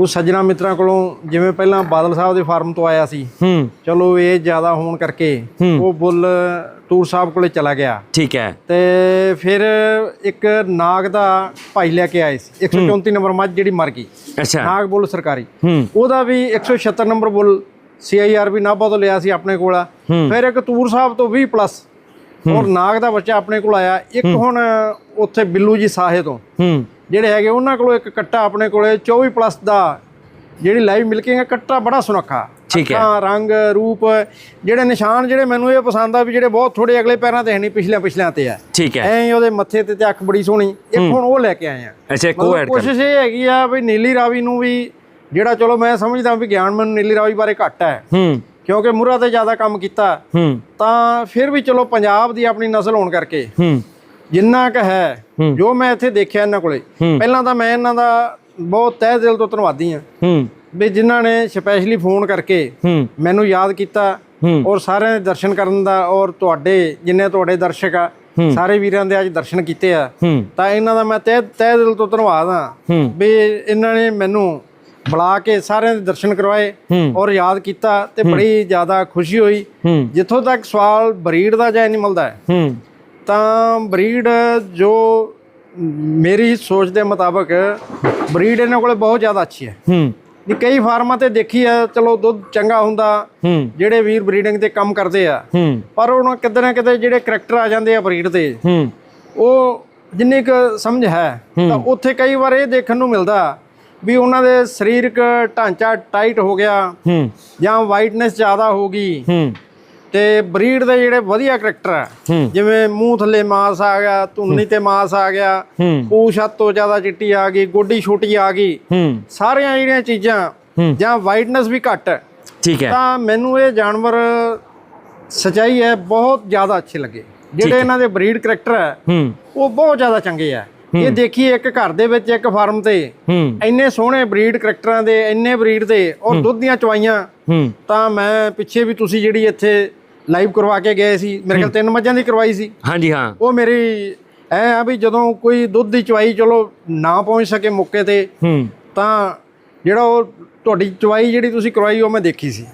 Speaker 4: ਕੁਝ ਸੱਜਣਾ ਮਿੱਤਰਾਂ ਕੋਲੋਂ ਜਿਵੇਂ ਪਹਿਲਾਂ ਬਾਦਲ ਸਾਹਿਬ ਦੇ ਫਾਰਮ ਤੋਂ ਆਇਆ ਸੀ
Speaker 1: ਹੂੰ।
Speaker 4: ਚਲੋ ਇਹ ਜ਼ਿਆਦਾ ਹੋਣ ਕਰਕੇ। ਉਹ ਬੁੱਲ ਟੂਰ ਸਾਹਿਬ ਕੋਲੇ ਚਲਾ ਗਿਆ।
Speaker 1: ਠੀਕ ਹੈ।
Speaker 4: ਤੇ ਫਿਰ ਇੱਕ ਨਾਗ ਦਾ ਭਾਈ ਲੈ ਕੇ ਆਏ ਸੀ। 134 ਨੰਬਰ ਮੱਝ ਜਿਹੜੀ ਮਰ ਗਈ।
Speaker 1: ਅੱਛਾ।
Speaker 4: ਨਾਗ ਬੁੱਲ ਸਰਕਾਰੀ।
Speaker 1: ਹੂੰ।
Speaker 4: ਉਹਦਾ ਵੀ 176 ਨੰਬਰ ਬੁੱਲ ਸੀਆਈਆਰਬੀ ਨਾਭਾ ਤੋਂ ਲਿਆ ਸੀ ਆਪਣੇ ਕੋਲ। ਫਿਰ ਇੱਕ ਤੂਰ ਸਾਹਿਬ ਤੋਂ 20 ਪਲੱਸ। ਔਰ ਨਾਗ ਦਾ ਬੱਚਾ ਆਪਣੇ ਕੋਲ ਆਇਆ। ਇੱਕ ਹੁਣ ਉੱਥੇ ਬਿੱਲੂ ਜੀ ਸਾਹੇ ਤੋਂ।
Speaker 1: ਹੂੰ।
Speaker 4: ਜਿਹੜੇ ਹੈਗੇ ਉਹਨਾਂ ਕੋਲੋਂ ਇੱਕ ਕੱਟਾ ਆਪਣੇ ਕੋਲੇ 24 ਪਲੱਸ ਦਾ ਜਿਹੜੀ ਲਾਈਵ ਮਿਲਕਿੰਗ ਹੈ ਕੱਟਾ ਬੜਾ ਸੁਨੱਖਾ।
Speaker 1: ਠੀਕ ਹੈ।
Speaker 4: ਅੱਖਾਂ, ਰੰਗ ਰੂਪ ਜਿਹੜੇ ਨਿਸ਼ਾਨ ਜਿਹੜੇ ਮੈਨੂੰ ਇਹ ਪਸੰਦ ਆ ਵੀ ਜਿਹੜੇ ਬਹੁਤ ਥੋੜੇ ਅਗਲੇ ਪੈਰਾਂ ਤੇ ਹੈ ਨਹੀਂ ਪਿਛਲੇ ਪਿਛਲਿਆਂ ਤੇ ਆ।
Speaker 1: ਠੀਕ ਹੈ।
Speaker 4: ਐਂ ਉਹਦੇ ਮੱਥੇ ਤੇ ਤੇ ਅੱਖ ਬੜੀ ਸੋਹਣੀ। ਇੱਕ ਹੁਣ ਉਹ ਲੈ ਕੇ ਆਏ ਆ।
Speaker 1: ਅੱਛਾ ਇੱਕ ਉਹ ਐਡ ਕਰ
Speaker 4: ਕੋਸ਼ਿਸ਼ ਇਹ ਹੈਗੀ ਆ ਵੀ ਨੀਲੀ ਰਾਵੀ ਨੂੰ ਵੀ ਜਿਹੜਾ ਚਲੋ ਮੈਂ ਸਮਝਦਾ ਵੀ ਗਿਆਨ ਮੈਨੂੰ ਨੀਲੀ ਰਾਵੀ ਬਾਰੇ ਘੱਟ ਹੈ।
Speaker 1: ਹੂੰ।
Speaker 4: ਕਿਉਂਕਿ ਮੁਰਾ ਤੇ ਜ਼ਿਆਦਾ ਕੰਮ ਕੀਤਾ।
Speaker 1: ਹੂੰ।
Speaker 4: ਤਾਂ ਫਿਰ ਵੀ ਚਲੋ ਪੰਜਾਬ ਦੀ ਆਪਣੀ ਨਸਲ ਹੋਣ ਕਰਕੇ
Speaker 1: ਹੂੰ।
Speaker 4: ਜਿੰਨਾ ਕ ਹੈ ਜੋ ਮੈਂ ਇੱਥੇ ਦੇਖਿਆ ਇਹਨਾਂ ਕੋਲੇ ਪਹਿਲਾਂ ਤਾਂ ਮੈਂ ਇਹਨਾਂ ਦਾ ਬਹੁਤ ਤਹਿ ਦਿਲ ਤੋਂ ਧੰਨਵਾਦੀ ਹੂੰ। ਵੀ ਜਿਨ੍ਹਾਂ ਨੇ ਸਪੈਸ਼ਲੀ ਫੋਨ ਕਰਕੇ ਮੈਨੂੰ ਯਾਦ ਕੀਤਾ। ਔਰ ਸਾਰਿਆਂ ਦੇ ਦਰਸ਼ਨ ਕਰਨ ਦਾ ਔਰ ਤੁਹਾਡੇ ਜਿੰਨੇ ਤੁਹਾਡੇ ਦਰਸ਼ਕ ਆ ਸਾਰੇ ਵੀਰਾਂ ਦੇ ਅੱਜ ਦਰਸ਼ਨ ਕੀਤੇ ਆ। ਤਾਂ ਇਹਨਾਂ ਦਾ ਮੈਂ ਤਹਿ ਤਹਿ ਦਿਲ ਤੋਂ ਧੰਨਵਾਦ ਹੂੰ ਵੀ ਇਹਨਾਂ ਨੇ ਮੈਨੂੰ ਬੁਲਾ ਕੇ ਸਾਰਿਆਂ ਦੇ ਦਰਸ਼ਨ ਕਰਵਾਏ। ਔਰ ਯਾਦ ਕੀਤਾ ਤੇ ਬੜੀ ਜ਼ਿਆਦਾ ਖੁਸ਼ੀ ਹੋਈ। ਜਿੱਥੋਂ ਤੱਕ ਸਵਾਲ ਬਰੀਡ ਦਾ ਜਾਂ ਐਨੀਮਲ ਦਾ ਹੂੰ। ਤਾਂ ਬਰੀਡ ਜੋ ਮੇਰੀ ਸੋਚ ਦੇ ਮੁਤਾਬਕ ਬਰੀਡ ਇਹਨਾਂ ਕੋਲੇ ਬਹੁਤ ਜ਼ਿਆਦਾ ਅੱਛੀ ਹੈ।
Speaker 1: ਹੂੰ।
Speaker 4: ਨਹੀਂ ਕਈ ਫਾਰਮਾਂ ਤੇ ਦੇਖੀ ਆ ਚਲੋ ਦੁੱਧ ਚੰਗਾ ਹੁੰਦਾ
Speaker 1: ਹੂੰ।
Speaker 4: ਜਿਹੜੇ ਵੀਰ ਬਰੀਡਿੰਗ ਤੇ ਕੰਮ ਕਰਦੇ ਆ।
Speaker 1: ਹੂੰ।
Speaker 4: ਪਰ ਉਹਨਾਂ ਕਿਤੇ ਨਾ ਕਿਤੇ ਜਿਹੜੇ ਕਰੈਕਟਰ ਆ ਜਾਂਦੇ ਆ ਬਰੀਡ ਤੇ
Speaker 1: ਹੂੰ।
Speaker 4: ਉਹ ਜਿੰਨੀ ਕੁ ਸਮਝ ਹੈ। ਤਾਂ ਉੱਥੇ ਕਈ ਵਾਰ ਇਹ ਦੇਖਣ ਨੂੰ ਮਿਲਦਾ ਵੀ ਉਹਨਾਂ ਦੇ ਸਰੀਰਕ ਢਾਂਚਾ ਟਾਈਟ ਹੋ ਗਿਆ
Speaker 1: ਹੂੰ।
Speaker 4: ਜਾਂ ਵਾਈਟਨੈਸ ਜ਼ਿਆਦਾ ਹੋ ਗਈ।
Speaker 1: ਹੂੰ।
Speaker 4: ਤੇ ਬਰੀਡ ਦੇ ਜਿਹੜੇ ਵਧੀਆ ਕਰੈਕਟਰ ਆ। ਜਿਵੇਂ ਮੂੰਹ ਥੱਲੇ ਮਾਸ ਆ ਗਿਆ ਧੁੰਨੀ ਤੇ ਮਾਸ ਆ ਗਿਆ ਪੂਛ ਤੋਂ ਜ਼ਿਆਦਾ ਚਿੱਟੀ ਆ ਗਈ ਗੋਡੀ ਛੋਟੀ ਆ ਗਈ ਸਾਰੀਆਂ ਜਿਹੜੀਆਂ ਚੀਜ਼ਾਂ ਜਾਂ ਵਾਈਟਨੈਸ ਵੀ ਘੱਟ ਹੈ,
Speaker 1: ਠੀਕ ਹੈ।
Speaker 4: ਤਾਂ ਮੈਨੂੰ ਇਹ ਜਾਨਵਰ ਸਚਾਈ ਹੈ ਬਹੁਤ ਜ਼ਿਆਦਾ ਅੱਛੇ ਲੱਗੇ। ਜਿਹੜੇ ਇਹਨਾਂ ਦੇ ਬਰੀਡ ਕਰੈਕਟਰ ਹੈ ਉਹ ਬਹੁਤ ਜ਼ਿਆਦਾ ਚੰਗੇ ਆ। ਇਹ ਦੇਖੀਏ ਇੱਕ ਘਰ ਦੇ ਵਿੱਚ ਇੱਕ ਫਾਰਮ ਤੇ ਇੰਨੇ ਸੋਹਣੇ ਬਰੀਡ ਕਰੈਕਟਰਾਂ ਦੇ ਇੰਨੇ ਬਰੀਡ ਦੇ ਔਰ ਦੁੱਧ ਦੀਆਂ ਚਵਾਈਆਂ ਤਾਂ ਮੈਂ ਪਿੱਛੇ ਵੀ ਤੁਸੀਂ ਜਿਹੜੀ ਇੱਥੇ ਲਾਈਵ ਕਰਵਾ ਕੇ ਗਏ ਸੀ। ਮੇਰੇ ਖਿਆਲ ਤਿੰਨ ਮੱਝਾਂ ਦੀ ਕਰਵਾਈ ਸੀ।
Speaker 1: ਹਾਂਜੀ ਹਾਂ।
Speaker 4: ਉਹ ਮੇਰੀ ਐ ਆ ਵੀ ਜਦੋਂ ਕੋਈ ਦੁੱਧ ਦੀ ਚਵਾਈ ਚਲੋ ਨਾ ਪਹੁੰਚ ਸਕੇ ਮੌਕੇ ਤੇ
Speaker 1: ਹੂੰ।
Speaker 4: ਤਾਂ ਜਿਹੜਾ ਉਹ ਤੁਹਾਡੀ ਚਵਾਈ ਜਿਹੜੀ ਤੁਸੀਂ ਕਰਵਾਈ ਉਹ ਮੈਂ ਦੇਖੀ ਸੀ।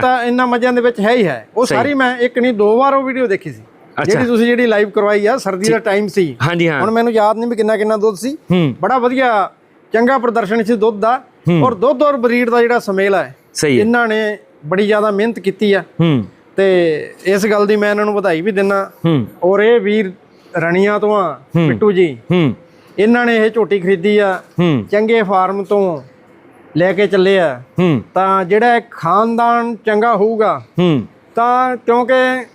Speaker 4: ਤਾਂ ਇਹਨਾਂ ਮੱਝਾਂ ਦੇ ਵਿੱਚ ਹੈ ਹੀ ਹੈ। ਉਹ ਸਾਰੀ ਮੈਂ ਇੱਕ ਨਹੀਂ ਦੋ ਵਾਰ ਉਹ ਵੀਡੀਓ ਦੇਖੀ ਸੀ। ਜਿਹੜੀ ਤੁਸੀਂ ਜਿਹੜੀ ਲਾਈਵ ਕਰਵਾਈ ਆ ਸਰਦੀ ਦਾ ਟਾਈਮ ਸੀ।
Speaker 1: ਹਾਂਜੀ ਹਾਂ।
Speaker 4: ਹੁਣ ਮੈਨੂੰ ਯਾਦ ਨਹੀਂ ਵੀ ਕਿੰਨਾ ਕਿੰਨਾ ਦੁੱਧ ਸੀ। ਬੜਾ ਵਧੀਆ ਚੰਗਾ ਪ੍ਰਦਰਸ਼ਨ ਸੀ ਦੁੱਧ ਦਾ। ਔਰ ਦੁੱਧ ਔਰ ਬਰੀਡ ਦਾ ਜਿਹੜਾ ਸਮੇਲ ਹੈ। ਇਹਨਾਂ ਨੇ ਬੜੀ ਜ਼ਿਆਦਾ ਮਿਹਨਤ ਕੀਤੀ ਆ।
Speaker 1: ਹੂੰ।
Speaker 4: ਤੇ ਇਸ ਗੱਲ ਦੀ ਮੈਂ ਇਹਨਾਂ ਨੂੰ ਵਧਾਈ ਵੀ ਦਿੰਨਾ।
Speaker 1: ਹੂੰ।
Speaker 4: ਔਰ ਇਹ ਵੀਰ ਰਣੀਆਂ ਤੋਂ ਆ ਪਿੱਟੂ ਜੀ।
Speaker 1: ਹੂੰ।
Speaker 4: ਇਹਨਾਂ ਨੇ ਇਹ ਝੋਟੀ ਖਰੀਦੀ ਆ। ਚੰਗੇ ਫਾਰਮ ਤੋਂ ਲੈ ਕੇ ਚੱਲੇ ਆ। ਤਾਂ ਜਿਹੜਾ ਖਾਨਦਾਨ ਚੰਗਾ ਹੋਊਗਾ
Speaker 1: ਹੂੰ।
Speaker 4: ਤਾਂ ਕਿਉਂਕਿ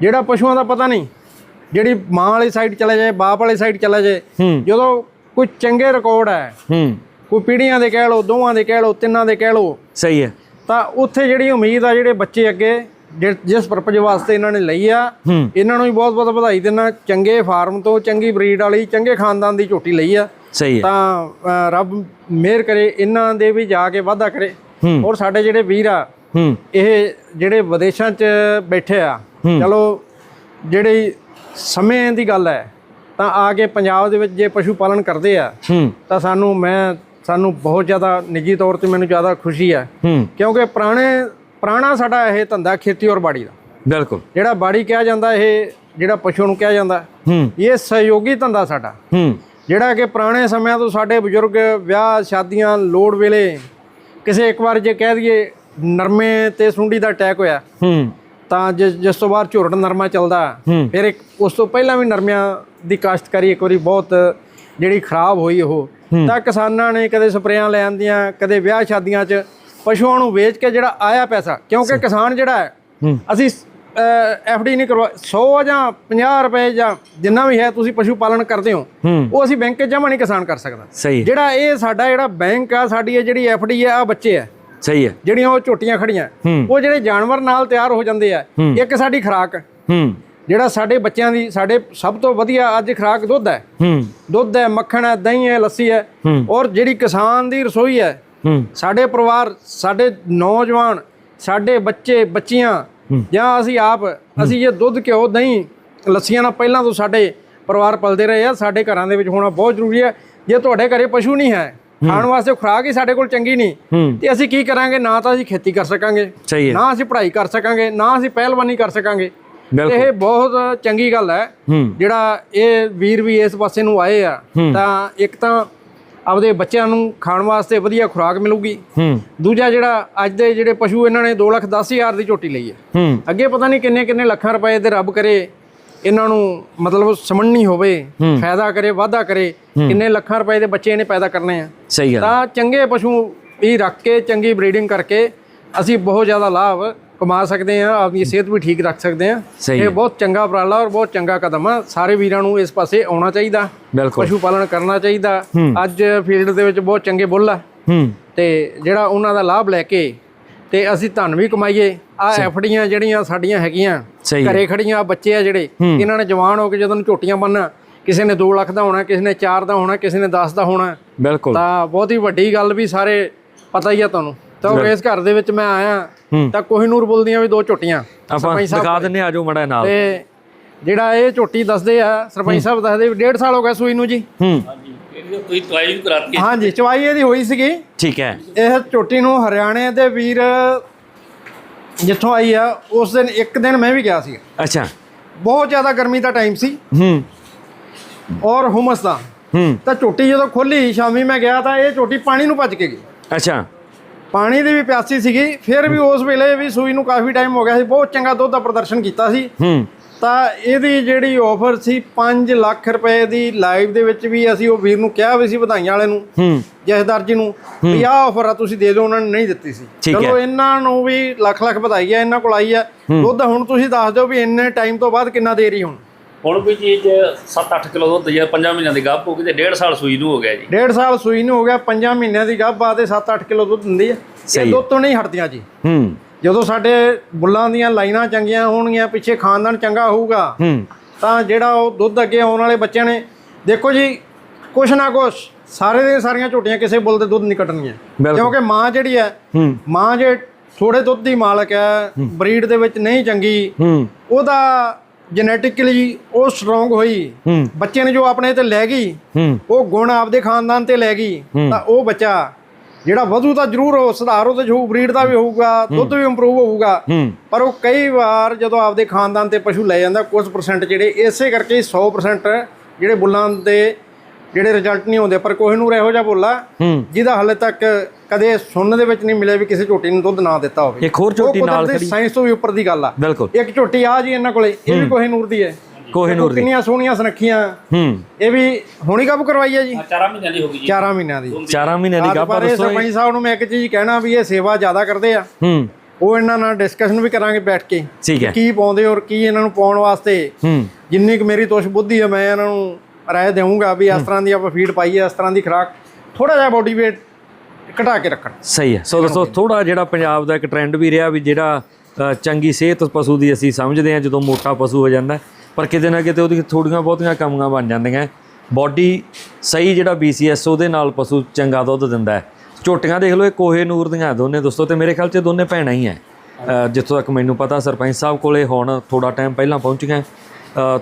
Speaker 4: ਜਿਹੜਾ ਪਸ਼ੂਆਂ ਦਾ ਪਤਾ ਨਹੀਂ ਜਿਹੜੀ ਮਾਂ ਵਾਲੀ ਸਾਈਡ ਚਲੇ ਜਾਏ ਬਾਪ ਵਾਲੀ ਸਾਈਡ ਚਲੇ ਜਾਏ ਜਦੋਂ ਕੋਈ ਚੰਗੇ ਰਿਕਾਰਡ ਹੈ। ਕੋਈ ਪੀੜ੍ਹੀਆਂ ਦੇ ਕਹਿ ਲਓ ਦੋਵਾਂ ਦੇ ਕਹਿ ਲਓ ਤਿੰਨਾਂ ਦੇ ਕਹਿ ਲਓ
Speaker 1: ਸਹੀ ਹੈ।
Speaker 4: ਤਾਂ ਉੱਥੇ ਜਿਹੜੀ ਉਮੀਦ ਆ ਜਿਹੜੇ ਬੱਚੇ ਅੱਗੇ ਜਿਸ ਪਰਪਸ ਵਾਸਤੇ ਇਹਨਾਂ ਨੇ ਲਈ ਆ ਇਹਨਾਂ ਨੂੰ ਵੀ ਬਹੁਤ ਬਹੁਤ ਵਧਾਈ ਦਿੰਦਾ ਚੰਗੇ ਫਾਰਮ ਤੋਂ ਚੰਗੀ ਬਰੀਡ ਵਾਲੀ ਚੰਗੇ ਖਾਨਦਾਨ ਦੀ ਝੋਟੀ ਲਈ ਆ।
Speaker 1: ਸਹੀ ਹੈ।
Speaker 4: ਤਾਂ ਰੱਬ ਮਿਹਰ ਕਰੇ ਇਹਨਾਂ ਦੇ ਵੀ ਜਾ ਕੇ ਵਾਧਾ ਕਰੇ। ਔਰ ਸਾਡੇ ਜਿਹੜੇ ਵੀਰ ਆ ਇਹ ਜਿਹੜੇ ਵਿਦੇਸ਼ਾਂ 'ਚ ਬੈਠੇ ਆ ਚਲੋ ਜਿਹੜੀ ਸਮੇਂ ਦੀ ਗੱਲ ਹੈ ਤਾਂ ਆ ਕੇ ਪੰਜਾਬ ਦੇ ਵਿੱਚ ਜੇ ਪਸ਼ੂ ਪਾਲਣ ਕਰਦੇ ਆ ਤਾਂ ਸਾਨੂੰ ਮੈਂ ਸਾਨੂੰ ਬਹੁਤ ਜ਼ਿਆਦਾ ਨਿੱਜੀ ਤੌਰ ਤੇ ਮੈਨੂੰ ਜ਼ਿਆਦਾ ਖੁਸ਼ੀ ਹੂੰ। ਕਿਉਂਕਿ ਪੁਰਾਣੇ ਪੁਰਾਣਾ ਸਾਡਾ ਇਹ ਧੰਦਾ ਖੇਤੀ ਔਰ ਬਾੜੀ ਦਾ।
Speaker 1: ਬਿਲਕੁਲ।
Speaker 4: ਜਿਹੜਾ ਬਾੜੀ ਕਿਹਾ ਜਾਂਦਾ ਇਹ ਜਿਹੜਾ ਪਸ਼ੂ ਨੂੰ ਕਿਹਾ ਜਾਂਦਾ
Speaker 1: ਹੂੰ।
Speaker 4: ਇਹ ਸਹਿਯੋਗੀ ਧੰਦਾ ਸਾਡਾ।
Speaker 1: ਹੂੰ।
Speaker 4: ਜਿਹੜਾ ਕਿ ਪੁਰਾਣੇ ਸਮਿਆਂ ਤੋਂ ਸਾਡੇ ਬਜ਼ੁਰਗ ਵਿਆਹ ਸ਼ਾਦੀਆਂ ਲੋੜ ਵੇਲੇ ਕਿਸੇ ਇੱਕ ਵਾਰ ਜੇ ਕਹਿ ਦਈਏ ਨਰਮੇ ਤੇ ਸੁੰਡੀ ਦਾ ਅਟੈਕ ਹੋਇਆ
Speaker 1: ਹੂੰ।
Speaker 4: ਤਾਂ ਜਿਸ ਜਿਸ ਤੋਂ ਬਾਅਦ ਝੁਰੜ ਨਰਮਾ ਚੱਲਦਾ। ਫਿਰ ਇੱਕ ਉਸ ਤੋਂ ਪਹਿਲਾਂ ਵੀ ਨਰਮਿਆਂ ਦੀ ਕਾਸ਼ਤਕਾਰੀ ਇੱਕ ਵਾਰੀ ਬਹੁਤ ਜਿਹੜੀ ਖਰਾਬ ਹੋਈ ਉਹ। ਤਾਂ ਕਿਸਾਨਾਂ ਨੇ ਕਦੇ ਸਪਰੇਆਂ ਲੈ ਆਂਦੀਆਂ ਕਦੇ ਵਿਆਹ ਸ਼ਾਦੀਆਂ 'ਚ ਪਸ਼ੂਆਂ ਨੂੰ ਵੇਚ ਕੇ ਜਿਹੜਾ ਆਇਆ ਪੈਸਾ ਕਿਉਂਕਿ ਕਿਸਾਨ ਜਿਹੜਾ ਹੈ। ਅਸੀਂ ਡੀ ਨਹੀਂ ਕਰਵਾ 100 ਜਾਂ 50 ਰੁਪਏ ਜਾਂ ਜਿੰਨਾ ਵੀ ਹੈ ਤੁਸੀਂ ਪਸ਼ੂ ਪਾਲਣ ਕਰਦੇ ਹੋ ਉਹ ਅਸੀਂ ਬੈਂਕ 'ਚ ਜਮ੍ਹਾਂ ਨਹੀਂ ਕਿਸਾਨ ਕਰ ਸਕਦਾ। ਜਿਹੜਾ ਇਹ ਸਾਡਾ ਜਿਹੜਾ ਬੈਂਕ ਆ ਸਾਡੀ ਇਹ ਜਿਹੜੀ ਡੀ ਹੈ ਆ ਬੱਚੇ ਆ
Speaker 1: ਸਹੀ ਹੈ।
Speaker 4: ਜਿਹੜੀਆਂ ਉਹ ਝੋਟੀਆਂ ਖੜੀਆਂ। ਉਹ ਜਿਹੜੇ ਜਾਨਵਰ ਨਾਲ ਤਿਆਰ ਹੋ ਜਾਂਦੇ ਆ ਇੱਕ ਸਾਡੀ ਖੁਰਾਕ ਜਿਹੜਾ ਸਾਡੇ ਬੱਚਿਆਂ ਦੀ ਸਾਡੇ ਸਭ ਤੋਂ ਵਧੀਆ ਅੱਜ ਖੁਰਾਕ ਦੁੱਧ ਹੈ। ਦੁੱਧ ਹੈ ਮੱਖਣ ਹੈ ਦਹੀਂ ਹੈ ਲੱਸੀ ਹੈ। ਔਰ ਜਿਹੜੀ ਕਿਸਾਨ ਦੀ ਰਸੋਈ ਹੂੰ ਸਾਡੇ ਪਰਿਵਾਰ ਸਾਡੇ ਨੌਜਵਾਨ ਸਾਡੇ ਬੱਚੇ ਬੱਚੀਆਂ ਜਾਂ ਅਸੀਂ ਆਪ ਅਸੀਂ ਇਹ ਦੁੱਧ ਘਿਓ ਦਹੀਂ ਲੱਸੀਆਂ ਨਾਲ ਪਹਿਲਾਂ ਤੋਂ ਸਾਡੇ ਪਰਿਵਾਰ ਪਲਦੇ ਰਹੇ ਆ ਸਾਡੇ ਘਰਾਂ ਦੇ ਵਿੱਚ ਹੋਣਾ ਬਹੁਤ ਜ਼ਰੂਰੀ ਹੈ। ਜੇ ਤੁਹਾਡੇ ਘਰੇ ਪਸ਼ੂ ਨਹੀਂ ਹੈ ਖਾਣ ਵਾਸਤੇ ਖੁਰਾਕ ਹੀ ਸਾਡੇ ਕੋਲ ਚੰਗੀ ਨਹੀਂ ਤੇ ਅਸੀਂ ਕੀ ਕਰਾਂਗੇ? ਨਾ ਤਾਂ ਅਸੀਂ ਖੇਤੀ ਕਰ ਸਕਾਂਗੇ ਨਾ ਅਸੀਂ ਪੜ੍ਹਾਈ ਕਰ ਸਕਾਂਗੇ ਨਾ ਅਸੀਂ ਪਹਿਲਵਾਨੀ ਕਰ ਸਕਾਂਗੇ। ਇਹ ਬਹੁਤ ਚੰਗੀ ਗੱਲ ਹੂੰ। ਜਿਹੜਾ ਇਹ ਵੀਰ ਵੀ ਇਸ ਪਾਸੇ ਨੂੰ ਆਏ ਆ ਤਾਂ ਇੱਕ ਤਾਂ ਆਪਦੇ ਬੱਚਿਆਂ ਨੂੰ ਖਾਣ ਵਾਸਤੇ ਵਧੀਆ ਖੁਰਾਕ ਮਿਲੂਗੀ।
Speaker 1: ਹੂੰ।
Speaker 4: ਦੂਜਾ ਜਿਹੜਾ ਅੱਜ ਦੇ ਜਿਹੜੇ ਪਸ਼ੂ ਇਹਨਾਂ ਨੇ 2 ਲੱਖ 10 ਹਜ਼ਾਰ ਦੀ ਝੋਟੀ ਲਈ ਹੈ।
Speaker 1: ਹੂੰ।
Speaker 4: ਅੱਗੇ ਪਤਾ ਨਹੀਂ ਕਿੰਨੇ ਕਿੰਨੇ ਲੱਖਾਂ ਰੁਪਏ ਦੇ ਰੱਬ ਕਰੇ ਇਹਨਾਂ ਨੂੰ ਮਤਲਬ ਸਮਣਨੀ ਹੋਵੇ ਫਾਇਦਾ ਕਰੇ ਵਾਧਾ ਕਰੇ ਕਿੰਨੇ ਲੱਖਾਂ ਰੁਪਏ ਦੇ ਬੱਚੇ ਇਹਨੇ ਪੈਦਾ ਕਰਨੇ ਆ।
Speaker 1: ਸਹੀ ਗੱਲ।
Speaker 4: ਤਾਂ ਚੰਗੇ ਪਸ਼ੂ ਹੀ ਰੱਖ ਕੇ ਚੰਗੀ ਬਰੀਡਿੰਗ ਕਰਕੇ ਅਸੀਂ ਬਹੁਤ ਜ਼ਿਆਦਾ ਲਾਭ ਕਮਾ ਸਕਦੇ ਹਾਂ ਆਪਣੀ ਸਿਹਤ ਵੀ ਠੀਕ ਰੱਖ ਸਕਦੇ
Speaker 1: ਸਹੀ
Speaker 4: ਇਹ ਬਹੁਤ ਚੰਗਾ ਉਪਰਾਲਾ ਔਰ ਬਹੁਤ ਚੰਗਾ ਕਦਮ ਆ। ਸਾਰੇ ਵੀਰਾਂ ਨੂੰ ਇਸ ਪਾਸੇ ਆਉਣਾ ਚਾਹੀਦਾ। ਪਸ਼ੂ ਪਾਲਣ ਕਰਨਾ ਚਾਹੀਦਾ। ਅੱਜ ਫੀਲਡ ਦੇ ਵਿੱਚ ਬਹੁਤ ਚੰਗੇ ਬੁੱਲ ਆ। ਤੇ ਜਿਹੜਾ ਉਹਨਾਂ ਦਾ ਲਾਭ ਲੈ ਕੇ ਤੇ ਅਸੀਂ ਧਨ ਵੀ ਕਮਾਈਏ। ਆ ਐਫਡੀਆਂ ਜਿਹੜੀਆਂ ਸਾਡੀਆਂ ਹੈਗੀਆਂ। ਘਰੇ ਖੜੀਆਂ ਬੱਚੇ ਆ ਜਿਹੜੇ ਇਹਨਾਂ ਨੇ ਜਵਾਨ ਹੋ ਕੇ ਜਦੋਂ ਝੋਟੀਆਂ ਬੰਨ੍ਹਣਾ ਕਿਸੇ ਨੇ 2 ਲੱਖ ਦਾ ਹੋਣਾ ਕਿਸੇ ਨੇ 4 ਦਾ ਹੋਣਾ ਕਿਸੇ ਨੇ 10 ਦਾ ਹੋਣਾ।
Speaker 1: ਬਿਲਕੁਲ।
Speaker 4: ਤਾਂ ਬਹੁਤ ਹੀ ਵੱਡੀ ਗੱਲ ਵੀ ਸਾਰੇ ਪਤਾ ਹੀ ਆ ਤੁਹਾਨੂੰ। ਤਾਂ ਉਹ ਇਸ ਘਰ ਦੇ ਵਿੱਚ ਮੈਂ ਆਇਆ ਤਾਂ ਕੋਹੀਨੂਰ ਬੁੱਲ ਦੀਆਂ ਵੀ ਦੋ ਝੋਟੀਆਂ
Speaker 1: ਆਪਾਂ
Speaker 4: ਸਰਪੰਚ ਸਾਹਿਬ
Speaker 1: ਦਿਖਾ ਦਿੰਨੇ ਆਜੋ ਮੜਾ ਨਾਲ।
Speaker 4: ਤੇ ਜਿਹੜਾ ਇਹ ਝੋਟੀ ਦੱਸਦੇ ਆ ਸਰਪੰਚ ਸਾਹਿਬ ਦੱਸਦੇ ਵੀ ਡੇਢ ਸਾਲ ਹੋ ਗਿਆ ਸੂਈ ਨੂੰ ਜੀ।
Speaker 1: ਹੂੰ।
Speaker 2: ਕੋਈ ਟਰਾਈ ਵੀ ਕਰਾਤੀ
Speaker 4: ਹਾਂਜੀ ਚਵਾਈ ਇਹਦੀ ਹੋਈ ਸੀਗੀ।
Speaker 1: ਠੀਕ ਹੈ।
Speaker 4: ਇਹ ਝੋਟੀ ਨੂੰ ਹਰਿਆਣੇ ਦੇ ਵੀਰ ਜਿੱਥੋਂ ਆਈ ਆ ਉਸ ਦਿਨ ਇੱਕ ਦਿਨ ਮੈਂ ਵੀ ਗਿਆ ਸੀ।
Speaker 1: ਅੱਛਾ।
Speaker 4: ਬਹੁਤ ਜ਼ਿਆਦਾ ਗਰਮੀ ਦਾ ਟਾਈਮ ਸੀ।
Speaker 1: ਹੂੰ।
Speaker 4: ਔਰ ਹੁਮਸ ਦਾ।
Speaker 1: ਹੂੰ।
Speaker 4: ਤਾਂ ਝੋਟੀ ਜਦੋਂ ਖੋਲੀ ਸ਼ਾਮੀ ਮੈਂ ਗਿਆ ਤਾਂ ਇਹ ਝੋਟੀ ਪਾਣੀ ਨੂੰ ਭੱਜ ਕੇ ਗਈ।
Speaker 1: ਅੱਛਾ।
Speaker 4: ਪਾਣੀ ਦੀ ਵੀ ਪਿਆਸੀ ਸੀਗੀ ਫਿਰ ਵੀ ਉਸ ਵੇਲੇ ਵੀ ਸੂਈ ਨੂੰ ਕਾਫੀ ਟਾਈਮ ਹੋ ਗਿਆ ਸੀ ਬਹੁਤ ਚੰਗਾ ਦੁੱਧ ਦਾ ਪ੍ਰਦਰਸ਼ਨ ਕੀਤਾ ਸੀ।
Speaker 1: ਹੂੰ।
Speaker 4: ਤਾਂ ਇਹਦੀ ਜਿਹੜੀ ਆਫਰ ਸੀ 5 ਲੱਖ ਰੁਪਏ ਦੀ ਲਾਈਵ ਦੇ ਵਿੱਚ ਵੀ ਅਸੀਂ ਉਹ ਵੀਰ ਨੂੰ ਕਿਹਾ ਵੀ ਸੀ ਵਧਾਈਆਂ ਵਾਲੇ ਨੂੰ
Speaker 1: ਹੂੰ।
Speaker 4: ਜਥੇਦਾਰ ਜੀ ਨੂੰ ਵੀ ਆਹ ਆਫਰ ਆ ਤੁਸੀਂ ਦੇ ਦਿਓ ਉਹਨਾਂ ਨੇ ਨਹੀਂ ਦਿੱਤੀ ਸੀ। ਚਲੋ ਇਹਨਾਂ ਨੂੰ ਵੀ ਲੱਖ ਲੱਖ ਵਧਾਈ ਆ ਇਹਨਾਂ ਕੋਲ ਆਈ ਆ। ਦੁੱਧ ਹੁਣ ਤੁਸੀਂ ਦੱਸ ਦਿਓ ਵੀ ਇੰਨੇ ਟਾਈਮ ਤੋਂ ਬਾਅਦ ਕਿੰਨਾ ਦੇ ਰਹੀ ਹੁਣ।
Speaker 2: ਹੁਣ ਵੀ ਚੀਜ਼ 7-8 ਕਿਲੋ ਦੁੱਧ ਜੇ 5 ਮਹੀਨਿਆਂ ਦੀ ਗੱਪ ਹੋ ਗਈ ਤੇ 1.5 ਸਾਲ ਸੂਈ ਨੂੰ ਹੋ ਗਿਆ ਜੀ।
Speaker 4: ਡੇਢ ਸਾਲ ਸੂਈ ਨੂੰ ਹੋ ਗਿਆ 5 ਮਹੀਨਿਆਂ ਦੀ ਗੱਭ ਆ ਤੇ 7-8 ਕਿਲੋ ਦੁੱਧ ਦਿੰਦੀ ਆ।
Speaker 1: ਸਹੀ।
Speaker 4: ਇਹ ਦੁੱਧ ਤੋਂ ਨਹੀਂ ਹਟਦੀਆਂ ਜੀ।
Speaker 1: ਹੂੰ।
Speaker 4: ਜਦੋਂ ਸਾਡੇ ਬੁੱਲਾਂ ਦੀਆਂ ਲਾਈਨਾਂ ਚੰਗੀਆਂ ਹੋਣਗੀਆਂ ਪਿੱਛੇ ਖਾਨਦਾਨ ਚੰਗਾ ਹੋਊਗਾ
Speaker 1: ਹੂੰ।
Speaker 4: ਤਾਂ ਜਿਹੜਾ ਉਹ ਦੁੱਧ ਅੱਗੇ ਆਉਣ ਵਾਲੇ ਬੱਚਿਆਂ ਨੇ ਦੇਖੋ ਜੀ ਕੁਛ ਨਾ ਕੁਛ ਸਾਰੇ ਦੀਆਂ ਸਾਰੀਆਂ ਝੋਟੀਆਂ ਕਿਸੇ ਬੁੱਲ ਦੇ ਦੁੱਧ ਨਹੀਂ ਕੱਟਣਗੀਆਂ।
Speaker 1: ਬਿਲਕੁਲ।
Speaker 4: ਕਿਉਂਕਿ ਮਾਂ ਜਿਹੜੀ ਹੈ
Speaker 1: ਹੂੰ।
Speaker 4: ਮਾਂ ਜੇ ਥੋੜੇ ਦੁੱਧ ਦੀ ਮਾਲਕ ਹੈ। ਬਰੀਡ ਦੇ ਵਿੱਚ ਨਹੀਂ ਚੰਗੀ
Speaker 1: ਹੂੰ।
Speaker 4: ਉਹਦਾ ਜੈਨੇਟਿਕਲੀ ਉਹ ਸਟਰੋਂਗ ਹੋਈ।
Speaker 1: ਹੂੰ।
Speaker 4: ਬੱਚੇ ਨੇ ਜੋ ਆਪਣੇ ਤੇ ਲੈ ਗਈ
Speaker 1: ਹੂੰ।
Speaker 4: ਉਹ ਗੁਣ ਆਪਦੇ ਖਾਨਦਾਨ ਤੇ ਲੈ ਗਈ ਤਾਂ ਉਹ ਬੱਚਾ ਜਿਹੜਾ ਵਧੂ ਤਾਂ ਜ਼ਰੂਰ ਹੋ ਸੁਧਾਰ ਉਹਦੇ ਹੋਊ ਬਰੀਡ ਦਾ ਵੀ ਹੋਊਗਾ ਦੁੱਧ ਵੀ ਇੰਪਰੂਵ ਹੋਊਗਾ। ਪਰ ਉਹ ਕਈ ਵਾਰ ਜਦੋਂ ਆਪਦੇ ਖਾਨਦਾਨ ਤੇ ਪਸ਼ੂ ਲੈ ਜਾਂਦਾ ਕੁਝ ਪਰਸੈਂਟ ਜਿਹੜੇ ਇਸੇ ਕਰਕੇ 100% ਜਿਹੜੇ ਬੁੱਲਾਂ ਦੇ ਜਿਹੜੇ ਰਿਜ਼ਲਟ ਨਹੀਂ ਹੁੰਦੇ ਪਰ ਕੋਹਿਨੂਰ ਇਹੋ ਜਿਹਾ ਬੁੱਲਾ ਜਿਹਦਾ ਹਾਲੇ ਤੱਕ ਕਦੇ ਸੁਣਨ ਦੇ ਵਿੱਚ ਨਹੀਂ ਮਿਲਿਆ ਵੀ ਕਿਸੇ ਝੋਟੀ ਨੂੰ ਦੁੱਧ ਨਾ ਦਿੱਤਾ ਹੋਵੇ।
Speaker 1: ਇੱਕ ਹੋਰ ਝੋਟੀ ਨਾਲ ਖੜੀ।
Speaker 4: ਸਾਇੰਸ ਤੋਂ ਵੀ ਉੱਪਰ ਦੀ ਗੱਲ ਆ।
Speaker 1: ਬਿਲਕੁਲ।
Speaker 4: ਇੱਕ ਝੋਟੀ ਆ ਜੀ ਇਹਨਾਂ ਕੋਲੇ ਇਹ ਵੀ ਕੋਹਿਨੂਰ ਦੀ ਹੈ।
Speaker 1: ਕੋਹਿਨੂਰ ਦੀ।
Speaker 4: ਕਿੰਨੀਆਂ ਸੋਹਣੀਆਂ ਸੁਨੱਖੀਆਂ।
Speaker 1: ਹੂੰ।
Speaker 4: ਇਹ ਵੀ ਹੁਣੀ ਕਬ ਕਰਵਾਈ ਹੈ ਜੀ।
Speaker 2: 4 ਮਹੀਨਿਆਂ ਦੀ ਹੋ ਗਈ ਜੀ।
Speaker 4: 4 ਮਹੀਨਿਆਂ ਦੀ।
Speaker 1: ਚਾਰਾਂ ਮਹੀਨੇ ਦੀ ਗੱਪ
Speaker 4: ਪਰ ਸਰਪੰਚ ਸਾਹਿਬ ਨੂੰ ਮੈਂ ਇੱਕ ਚੀਜ਼ ਕਹਿਣਾ ਵੀ ਇਹ ਸੇਵਾ ਜ਼ਿਆਦਾ ਕਰਦੇ ਆ।
Speaker 1: ਹੂੰ।
Speaker 4: ਉਹ ਇਹਨਾਂ ਨਾਲ ਡਿਸਕਸ਼ਨ ਵੀ ਕਰਾਂਗੇ ਬੈਠ ਕੇ।
Speaker 1: ਠੀਕ ਹੈ।
Speaker 4: ਕੀ ਪਾਉਂਦੇ ਔਰ ਕੀ ਇਹਨਾਂ ਨੂੰ ਪਾਉਣ ਵਾਸਤੇ।
Speaker 1: ਹੂੰ।
Speaker 4: ਜਿੰਨੀ ਕੁ ਮੇਰੀ ਤੁਸ਼ ਬੁੱਧੀ ਹੈ ਮੈਂ ਇਹਨਾਂ ਨੂੰ ਰਾਏ ਦੇਵਾਂਗਾ ਵੀ ਇਸ ਤਰ੍ਹਾਂ ਦੀ ਆਪਾਂ ਫੀਡ ਪਾਈਏ ਇਸ ਤਰ੍ਹਾਂ ਦੀ ਖੁਰਾਕ ਥੋੜਾ ਜਿਹਾ ਬੋਡੀ weight ਘਟਾ ਕੇ ਰੱਖਣ।
Speaker 1: ਸਹੀ ਹੈ। ਸੋ ਦੋਸਤੋ ਥੋੜਾ ਜਿਹੜਾ ਪੰਜਾਬ ਦਾ ਇੱਕ ਟ੍ਰੈਂਡ ਵੀ ਰਿਹਾ ਵੀ ਜਿਹੜਾ ਚੰਗੀ ਸਿਹਤ ਪਸ਼ੂ ਦੀ ਅਸੀਂ ਸਮਝਦੇ ਹਾਂ ਜਦੋਂ ਮੋਟਾ ਪਸ਼ੂ ਹੋ ਜਾਂਦਾ ਪਰ ਕਿਤੇ ਨਾ ਕਿਤੇ ਉਹਦੀ ਥੋੜੀਆਂ ਬਹੁਤੀਆਂ ਕਮੀਆਂ ਬਣ ਜਾਂਦੀਆਂ। ਬਾਡੀ ਸਹੀ ਜਿਹੜਾ BCS ਉਹਦੇ ਨਾਲ ਪਸ਼ੂ ਚੰਗਾ ਦੁੱਧ ਦਿੰਦਾ ਹੈ। ਝੋਟੀਆਂ ਦੇਖ ਲਓ ਇਹ ਕੋਹੇ ਨੂਰ ਦੀਆਂ ਦੋਨੇ ਦੋਸਤੋ ਤੇ ਮੇਰੇ ਖਿਆਲ 'ਚ ਦੋਨੇ ਭੈਣਾਂ ਹੀ ਹੈ। ਜਿੱਥੋਂ ਤੱਕ ਮੈਨੂੰ ਪਤਾ ਸਰਪੰਚ ਸਾਹਿਬ ਕੋਲੇ ਹੁਣ ਥੋੜਾ ਟਾਈਮ ਪਹਿਲਾਂ ਪਹੁੰਚੀਆਂ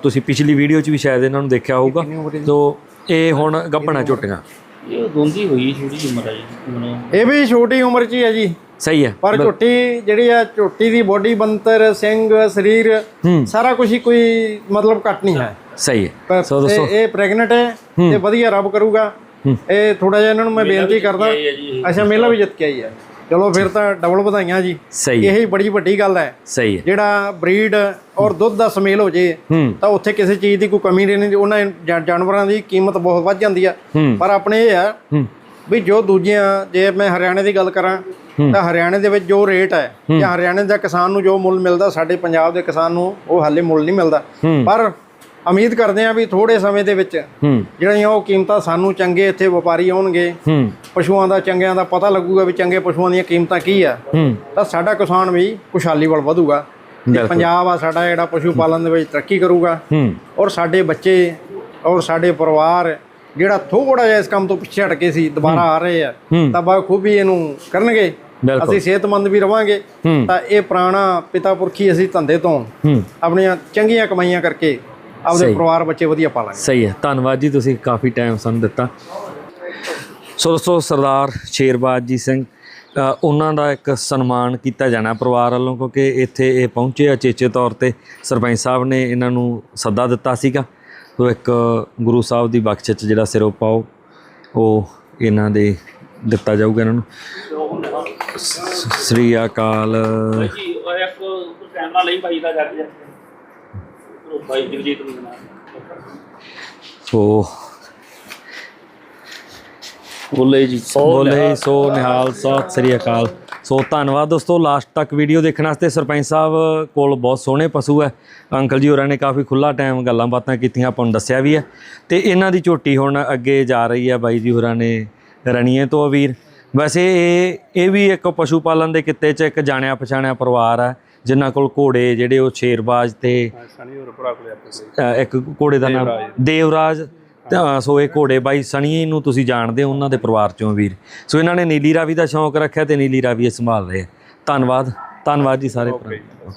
Speaker 1: ਤੁਸੀਂ ਪਿਛਲੀ ਵੀਡੀਓ 'ਚ ਵੀ ਸ਼ਾਇਦ ਇਹਨਾਂ ਨੂੰ ਦੇਖਿਆ ਹੋਊਗਾ। ਤੋ ਇਹ ਹੁਣ ਗੱਭਣਾ ਝੋਟੀਆਂ।
Speaker 2: ਇਹ ਦੋਂਦੀ ਹੋਈ ਛੋਟੀ ਉਮਰ ਹੈ ਜੀ
Speaker 4: ਇਹ ਵੀ ਛੋਟੀ ਉਮਰ 'ਚ ਹੀ ਹੈ ਜੀ।
Speaker 1: ਸਹੀ ਹੈ।
Speaker 4: ਪਰ ਝੋਟੀ ਜਿਹੜੀ ਆ ਝੋਟੀ ਦੀ ਬੋਡੀ ਬੰਤਰ ਸਿੰਘ ਸਰੀਰ। ਸਾਰਾ ਕੁਝ ਹੀ ਕੋਈ ਮਤਲਬ ਘੱਟ ਨਹੀਂ ਹੈ।
Speaker 1: ਸਹੀ ਹੈ। ਸੋ
Speaker 4: ਇਹ-
Speaker 1: ਦੋਸਤੋ
Speaker 4: ਇਹ ਪ੍ਰੈਗਨੈਂਟ ਹੈ ਤੇ ਵਧੀਆ ਰੱਬ ਕਰੂਗਾ। ਇਹ ਥੋੜਾ ਜਿਹਾ ਇਹਨਾਂ ਨੂੰ ਮੈਂ ਬੇਨਤੀ ਕਰਦਾ। ਅੱਛਾ ਮੇਲਾ ਵੀ ਜਿੱਤ ਕੇ ਆਈ ਹੈ। ਚਲੋ ਫਿਰ ਤਾਂ ਡਬਲ ਵਧਾਈਆਂ ਜੀ।
Speaker 1: ਸਹੀ
Speaker 4: ਇਹ ਹੀ ਬੜੀ ਵੱਡੀ ਗੱਲ ਹੈ।
Speaker 1: ਸਹੀ ਹੈ।
Speaker 4: ਜਿਹੜਾ ਬਰੀਡ ਔਰ ਦੁੱਧ ਦਾ ਸਮੇਲ ਹੋ ਜੇ ਤਾਂ ਉੱਥੇ ਕਿਸੇ ਚੀਜ਼ ਦੀ ਕੋਈ ਕਮੀ ਨਹੀਂ ਉਹਨਾਂ ਜਾਨਵਰਾਂ ਦੀ ਕੀਮਤ ਬਹੁਤ ਵੱਧ ਜਾਂਦੀ ਆ। ਪਰ ਆਪਣੇ ਇਹ ਆ ਵੀ ਜੋ ਦੂਜੀਆਂ ਜੇ ਮੈਂ ਹਰਿਆਣੇ ਦੀ ਗੱਲ ਕਰਾਂ ਤਾਂ ਹਰਿਆਣੇ ਦੇ ਵਿੱਚ ਜੋ ਰੇਟ ਹੈ ਜਾਂ ਹਰਿਆਣੇ ਦਾ ਕਿਸਾਨ ਨੂੰ ਜੋ ਮੁੱਲ ਮਿਲਦਾ ਸਾਡੇ ਪੰਜਾਬ ਦੇ ਕਿਸਾਨ ਨੂੰ ਉਹ ਹਾਲੇ ਮੁੱਲ ਨਹੀਂ ਮਿਲਦਾ। ਪਰ ਉਮੀਦ ਕਰਦੇ ਆ ਵੀ ਥੋੜੇ ਸਮੇਂ ਦੇ ਵਿੱਚ ਜਿਹੜੀਆਂ ਉਹ ਕੀਮਤਾਂ ਸਾਨੂੰ ਚੰਗੇ ਇੱਥੇ ਵਪਾਰੀ ਆਉਣਗੇ ਪਸ਼ੂਆਂ ਦਾ ਚੰਗਿਆਂ ਦਾ ਪਤਾ ਲੱਗੂਗਾ ਵੀ ਚੰਗੇ ਪਸ਼ੂਆਂ ਦੀਆਂ ਕੀਮਤਾਂ ਕੀ ਆ। ਤਾਂ ਸਾਡਾ ਕਿਸਾਨ ਵੀ ਖੁਸ਼ਹਾਲੀ ਵੱਲ ਵਧੂਗਾ। ਪੰਜਾਬ ਆ ਸਾਡਾ ਜਿਹੜਾ ਪਸ਼ੂ ਪਾਲਣ ਦੇ ਵਿੱਚ ਤਰੱਕੀ ਕਰੂਗਾ। ਔਰ ਸਾਡੇ ਬੱਚੇ ਔਰ ਸਾਡੇ ਪਰਿਵਾਰ ਜਿਹੜਾ ਥੋੜਾ ਜਿਹਾ ਇਸ ਕੰਮ ਤੋਂ ਪਿੱਛੇ ਹਟ ਕੇ ਸੀ ਦੁਬਾਰਾ ਆ ਰਹੇ ਆ। ਤਾਂ ਬਾ ਖੂਬੀ ਇਹਨੂੰ ਕਰਨਗੇ। ਅਸੀਂ ਸਿਹਤਮੰਦ ਵੀ ਰਵਾਂਗੇ। ਤਾਂ ਇਹ ਪੁਰਾਣਾ ਪਿਤਾ ਪੁਰਖੀ ਅਸੀਂ ਧੰਦੇ ਤੋਂ ਆਪਣੀਆਂ ਚੰਗੀਆਂ ਕਮਾਈਆਂ ਕਰਕੇ ਆਪਦੇ
Speaker 1: ਸਹੀ।
Speaker 4: ਪਰਿਵਾਰ ਬੱਚੇ ਵਧੀਆ ਪਾਲਾਂਗੇ।
Speaker 1: ਸਹੀ ਹੈ। ਧੰਨਵਾਦ ਜੀ ਤੁਸੀਂ ਕਾਫੀ ਟਾਈਮ ਸਾਨੂੰ ਦਿੱਤਾ। ਸੋ ਦੋਸਤੋ ਸਰਦਾਰ ਸ਼ੇਰਬਾਜ ਜੀ ਸਿੰਘ ਅ, ਉਹਨਾਂ ਦਾ ਇੱਕ ਸਨਮਾਨ ਕੀਤਾ ਜਾਣਾ ਪਰਿਵਾਰ ਵੱਲੋਂ ਕਿਉਂਕਿ ਇੱਥੇ ਇਹ ਪਹੁੰਚੇ ਆ ਚੇਚੇ ਤੌਰ ਤੇ। ਸਰਪੰਚ ਸਾਹਿਬ ਨੇ ਇਹਨਾਂ ਨੂੰ ਸੱਦਾ ਦਿੱਤਾ ਸੀਗਾ। ਸੋ ਇੱਕ ਗੁਰੂ ਸਾਹਿਬ ਦੀ ਬਖਸ਼ਿਸ਼ 'ਚ ਜਿਹੜਾ ਸਿਰੋਂ ਪਾਓ ਉਹ ਇਹਨਾਂ ਦੇ ਦਿੱਤਾ ਜਾਊਗਾ ਇਹਨਾਂ ਨੂੰ। ਸ- ਸ੍ਰੀ ਅਕਾਲ।
Speaker 2: ਜੀ ਉਹ ਇੱਕ ਕੈਮਰਾ ਲਈ ਭਾਈ ਦਾ ਜੱਜ ਜਗਜੀਤ ਨੂੰ
Speaker 1: ਸੋ
Speaker 2: ਬੋਲੇ ਜੀ
Speaker 1: ਬੋਲੇ ਸੋ ਨਿਹਾਲ ਸਤਿ ਸ੍ਰੀ ਅਕਾਲ। ਸੋ ਧੰਨਵਾਦ ਦੋਸਤੋ ਲਾਸਟ ਤੱਕ ਵੀਡੀਓ ਦੇਖਣ ਵਾਸਤੇ ਸਰਪੰਚ ਸਾਹਿਬ ਕੋਲ ਬਹੁਤ ਸੋਹਣੇ ਪਸ਼ੂ ਹੈ। ਅੰਕਲ ਜੀ ਹੋਰਾਂ ਨੇ ਕਾਫੀ ਖੁੱਲਾ ਟਾਈਮ ਗੱਲਾਂ ਬਾਤਾਂ ਕੀਤੀਆਂ ਆਪਾਂ ਨੂੰ ਦੱਸਿਆ ਵੀ ਹੈ। ਤੇ ਇਹਨਾਂ ਦੀ ਝੋਟੀ ਹੁਣ ਅੱਗੇ ਜਾ ਰਹੀ ਹੈ ਬਾਈ ਜੀ ਹੋਰਾਂ ਨੇ ਰਣੀਏ ਤੋਂ ਵੀਰ ਵੈਸੇ ਇਹ ਇਹ ਵੀ ਇੱਕ ਪਸ਼ੂ ਪਾਲਣ ਦੇ ਕਿੱਤੇ 'ਚ ਇੱਕ ਜਾਣਿਆ ਪਛਾਣਿਆ ਪਰਿਵਾਰ ਹੈ। ਜਿਨ੍ਹਾਂ ਕੋਲ ਘੋੜੇ ਜਿਹੜੇ ਉਹ ਸ਼ੇਰਬਾਜ਼ ਤੇ ਇੱਕ ਘੋੜੇ ਦਾ ਨਾਮ ਦੇਵਰਾਜ। ਤਾਂ ਸੋ ਇਹ ਘੋੜੇ ਬਾਈ ਸਣੀ ਨੂੰ ਤੁਸੀਂ ਜਾਣਦੇ ਹੋ ਉਹਨਾਂ ਦੇ ਪਰਿਵਾਰ ਚੋਂ ਵੀਰ। ਸੋ ਇਹਨਾਂ ਨੇ ਨੀਲੀ ਰਾਵੀ ਦਾ ਸ਼ੌਂਕ ਰੱਖਿਆ ਤੇ ਨੀਲੀ ਰਾਵੀ ਇਹ ਸੰਭਾਲ ਰਹੇ। ਧੰਨਵਾਦ ਧੰਨਵਾਦ ਜੀ ਸਾਰੇ ਭਰਾ।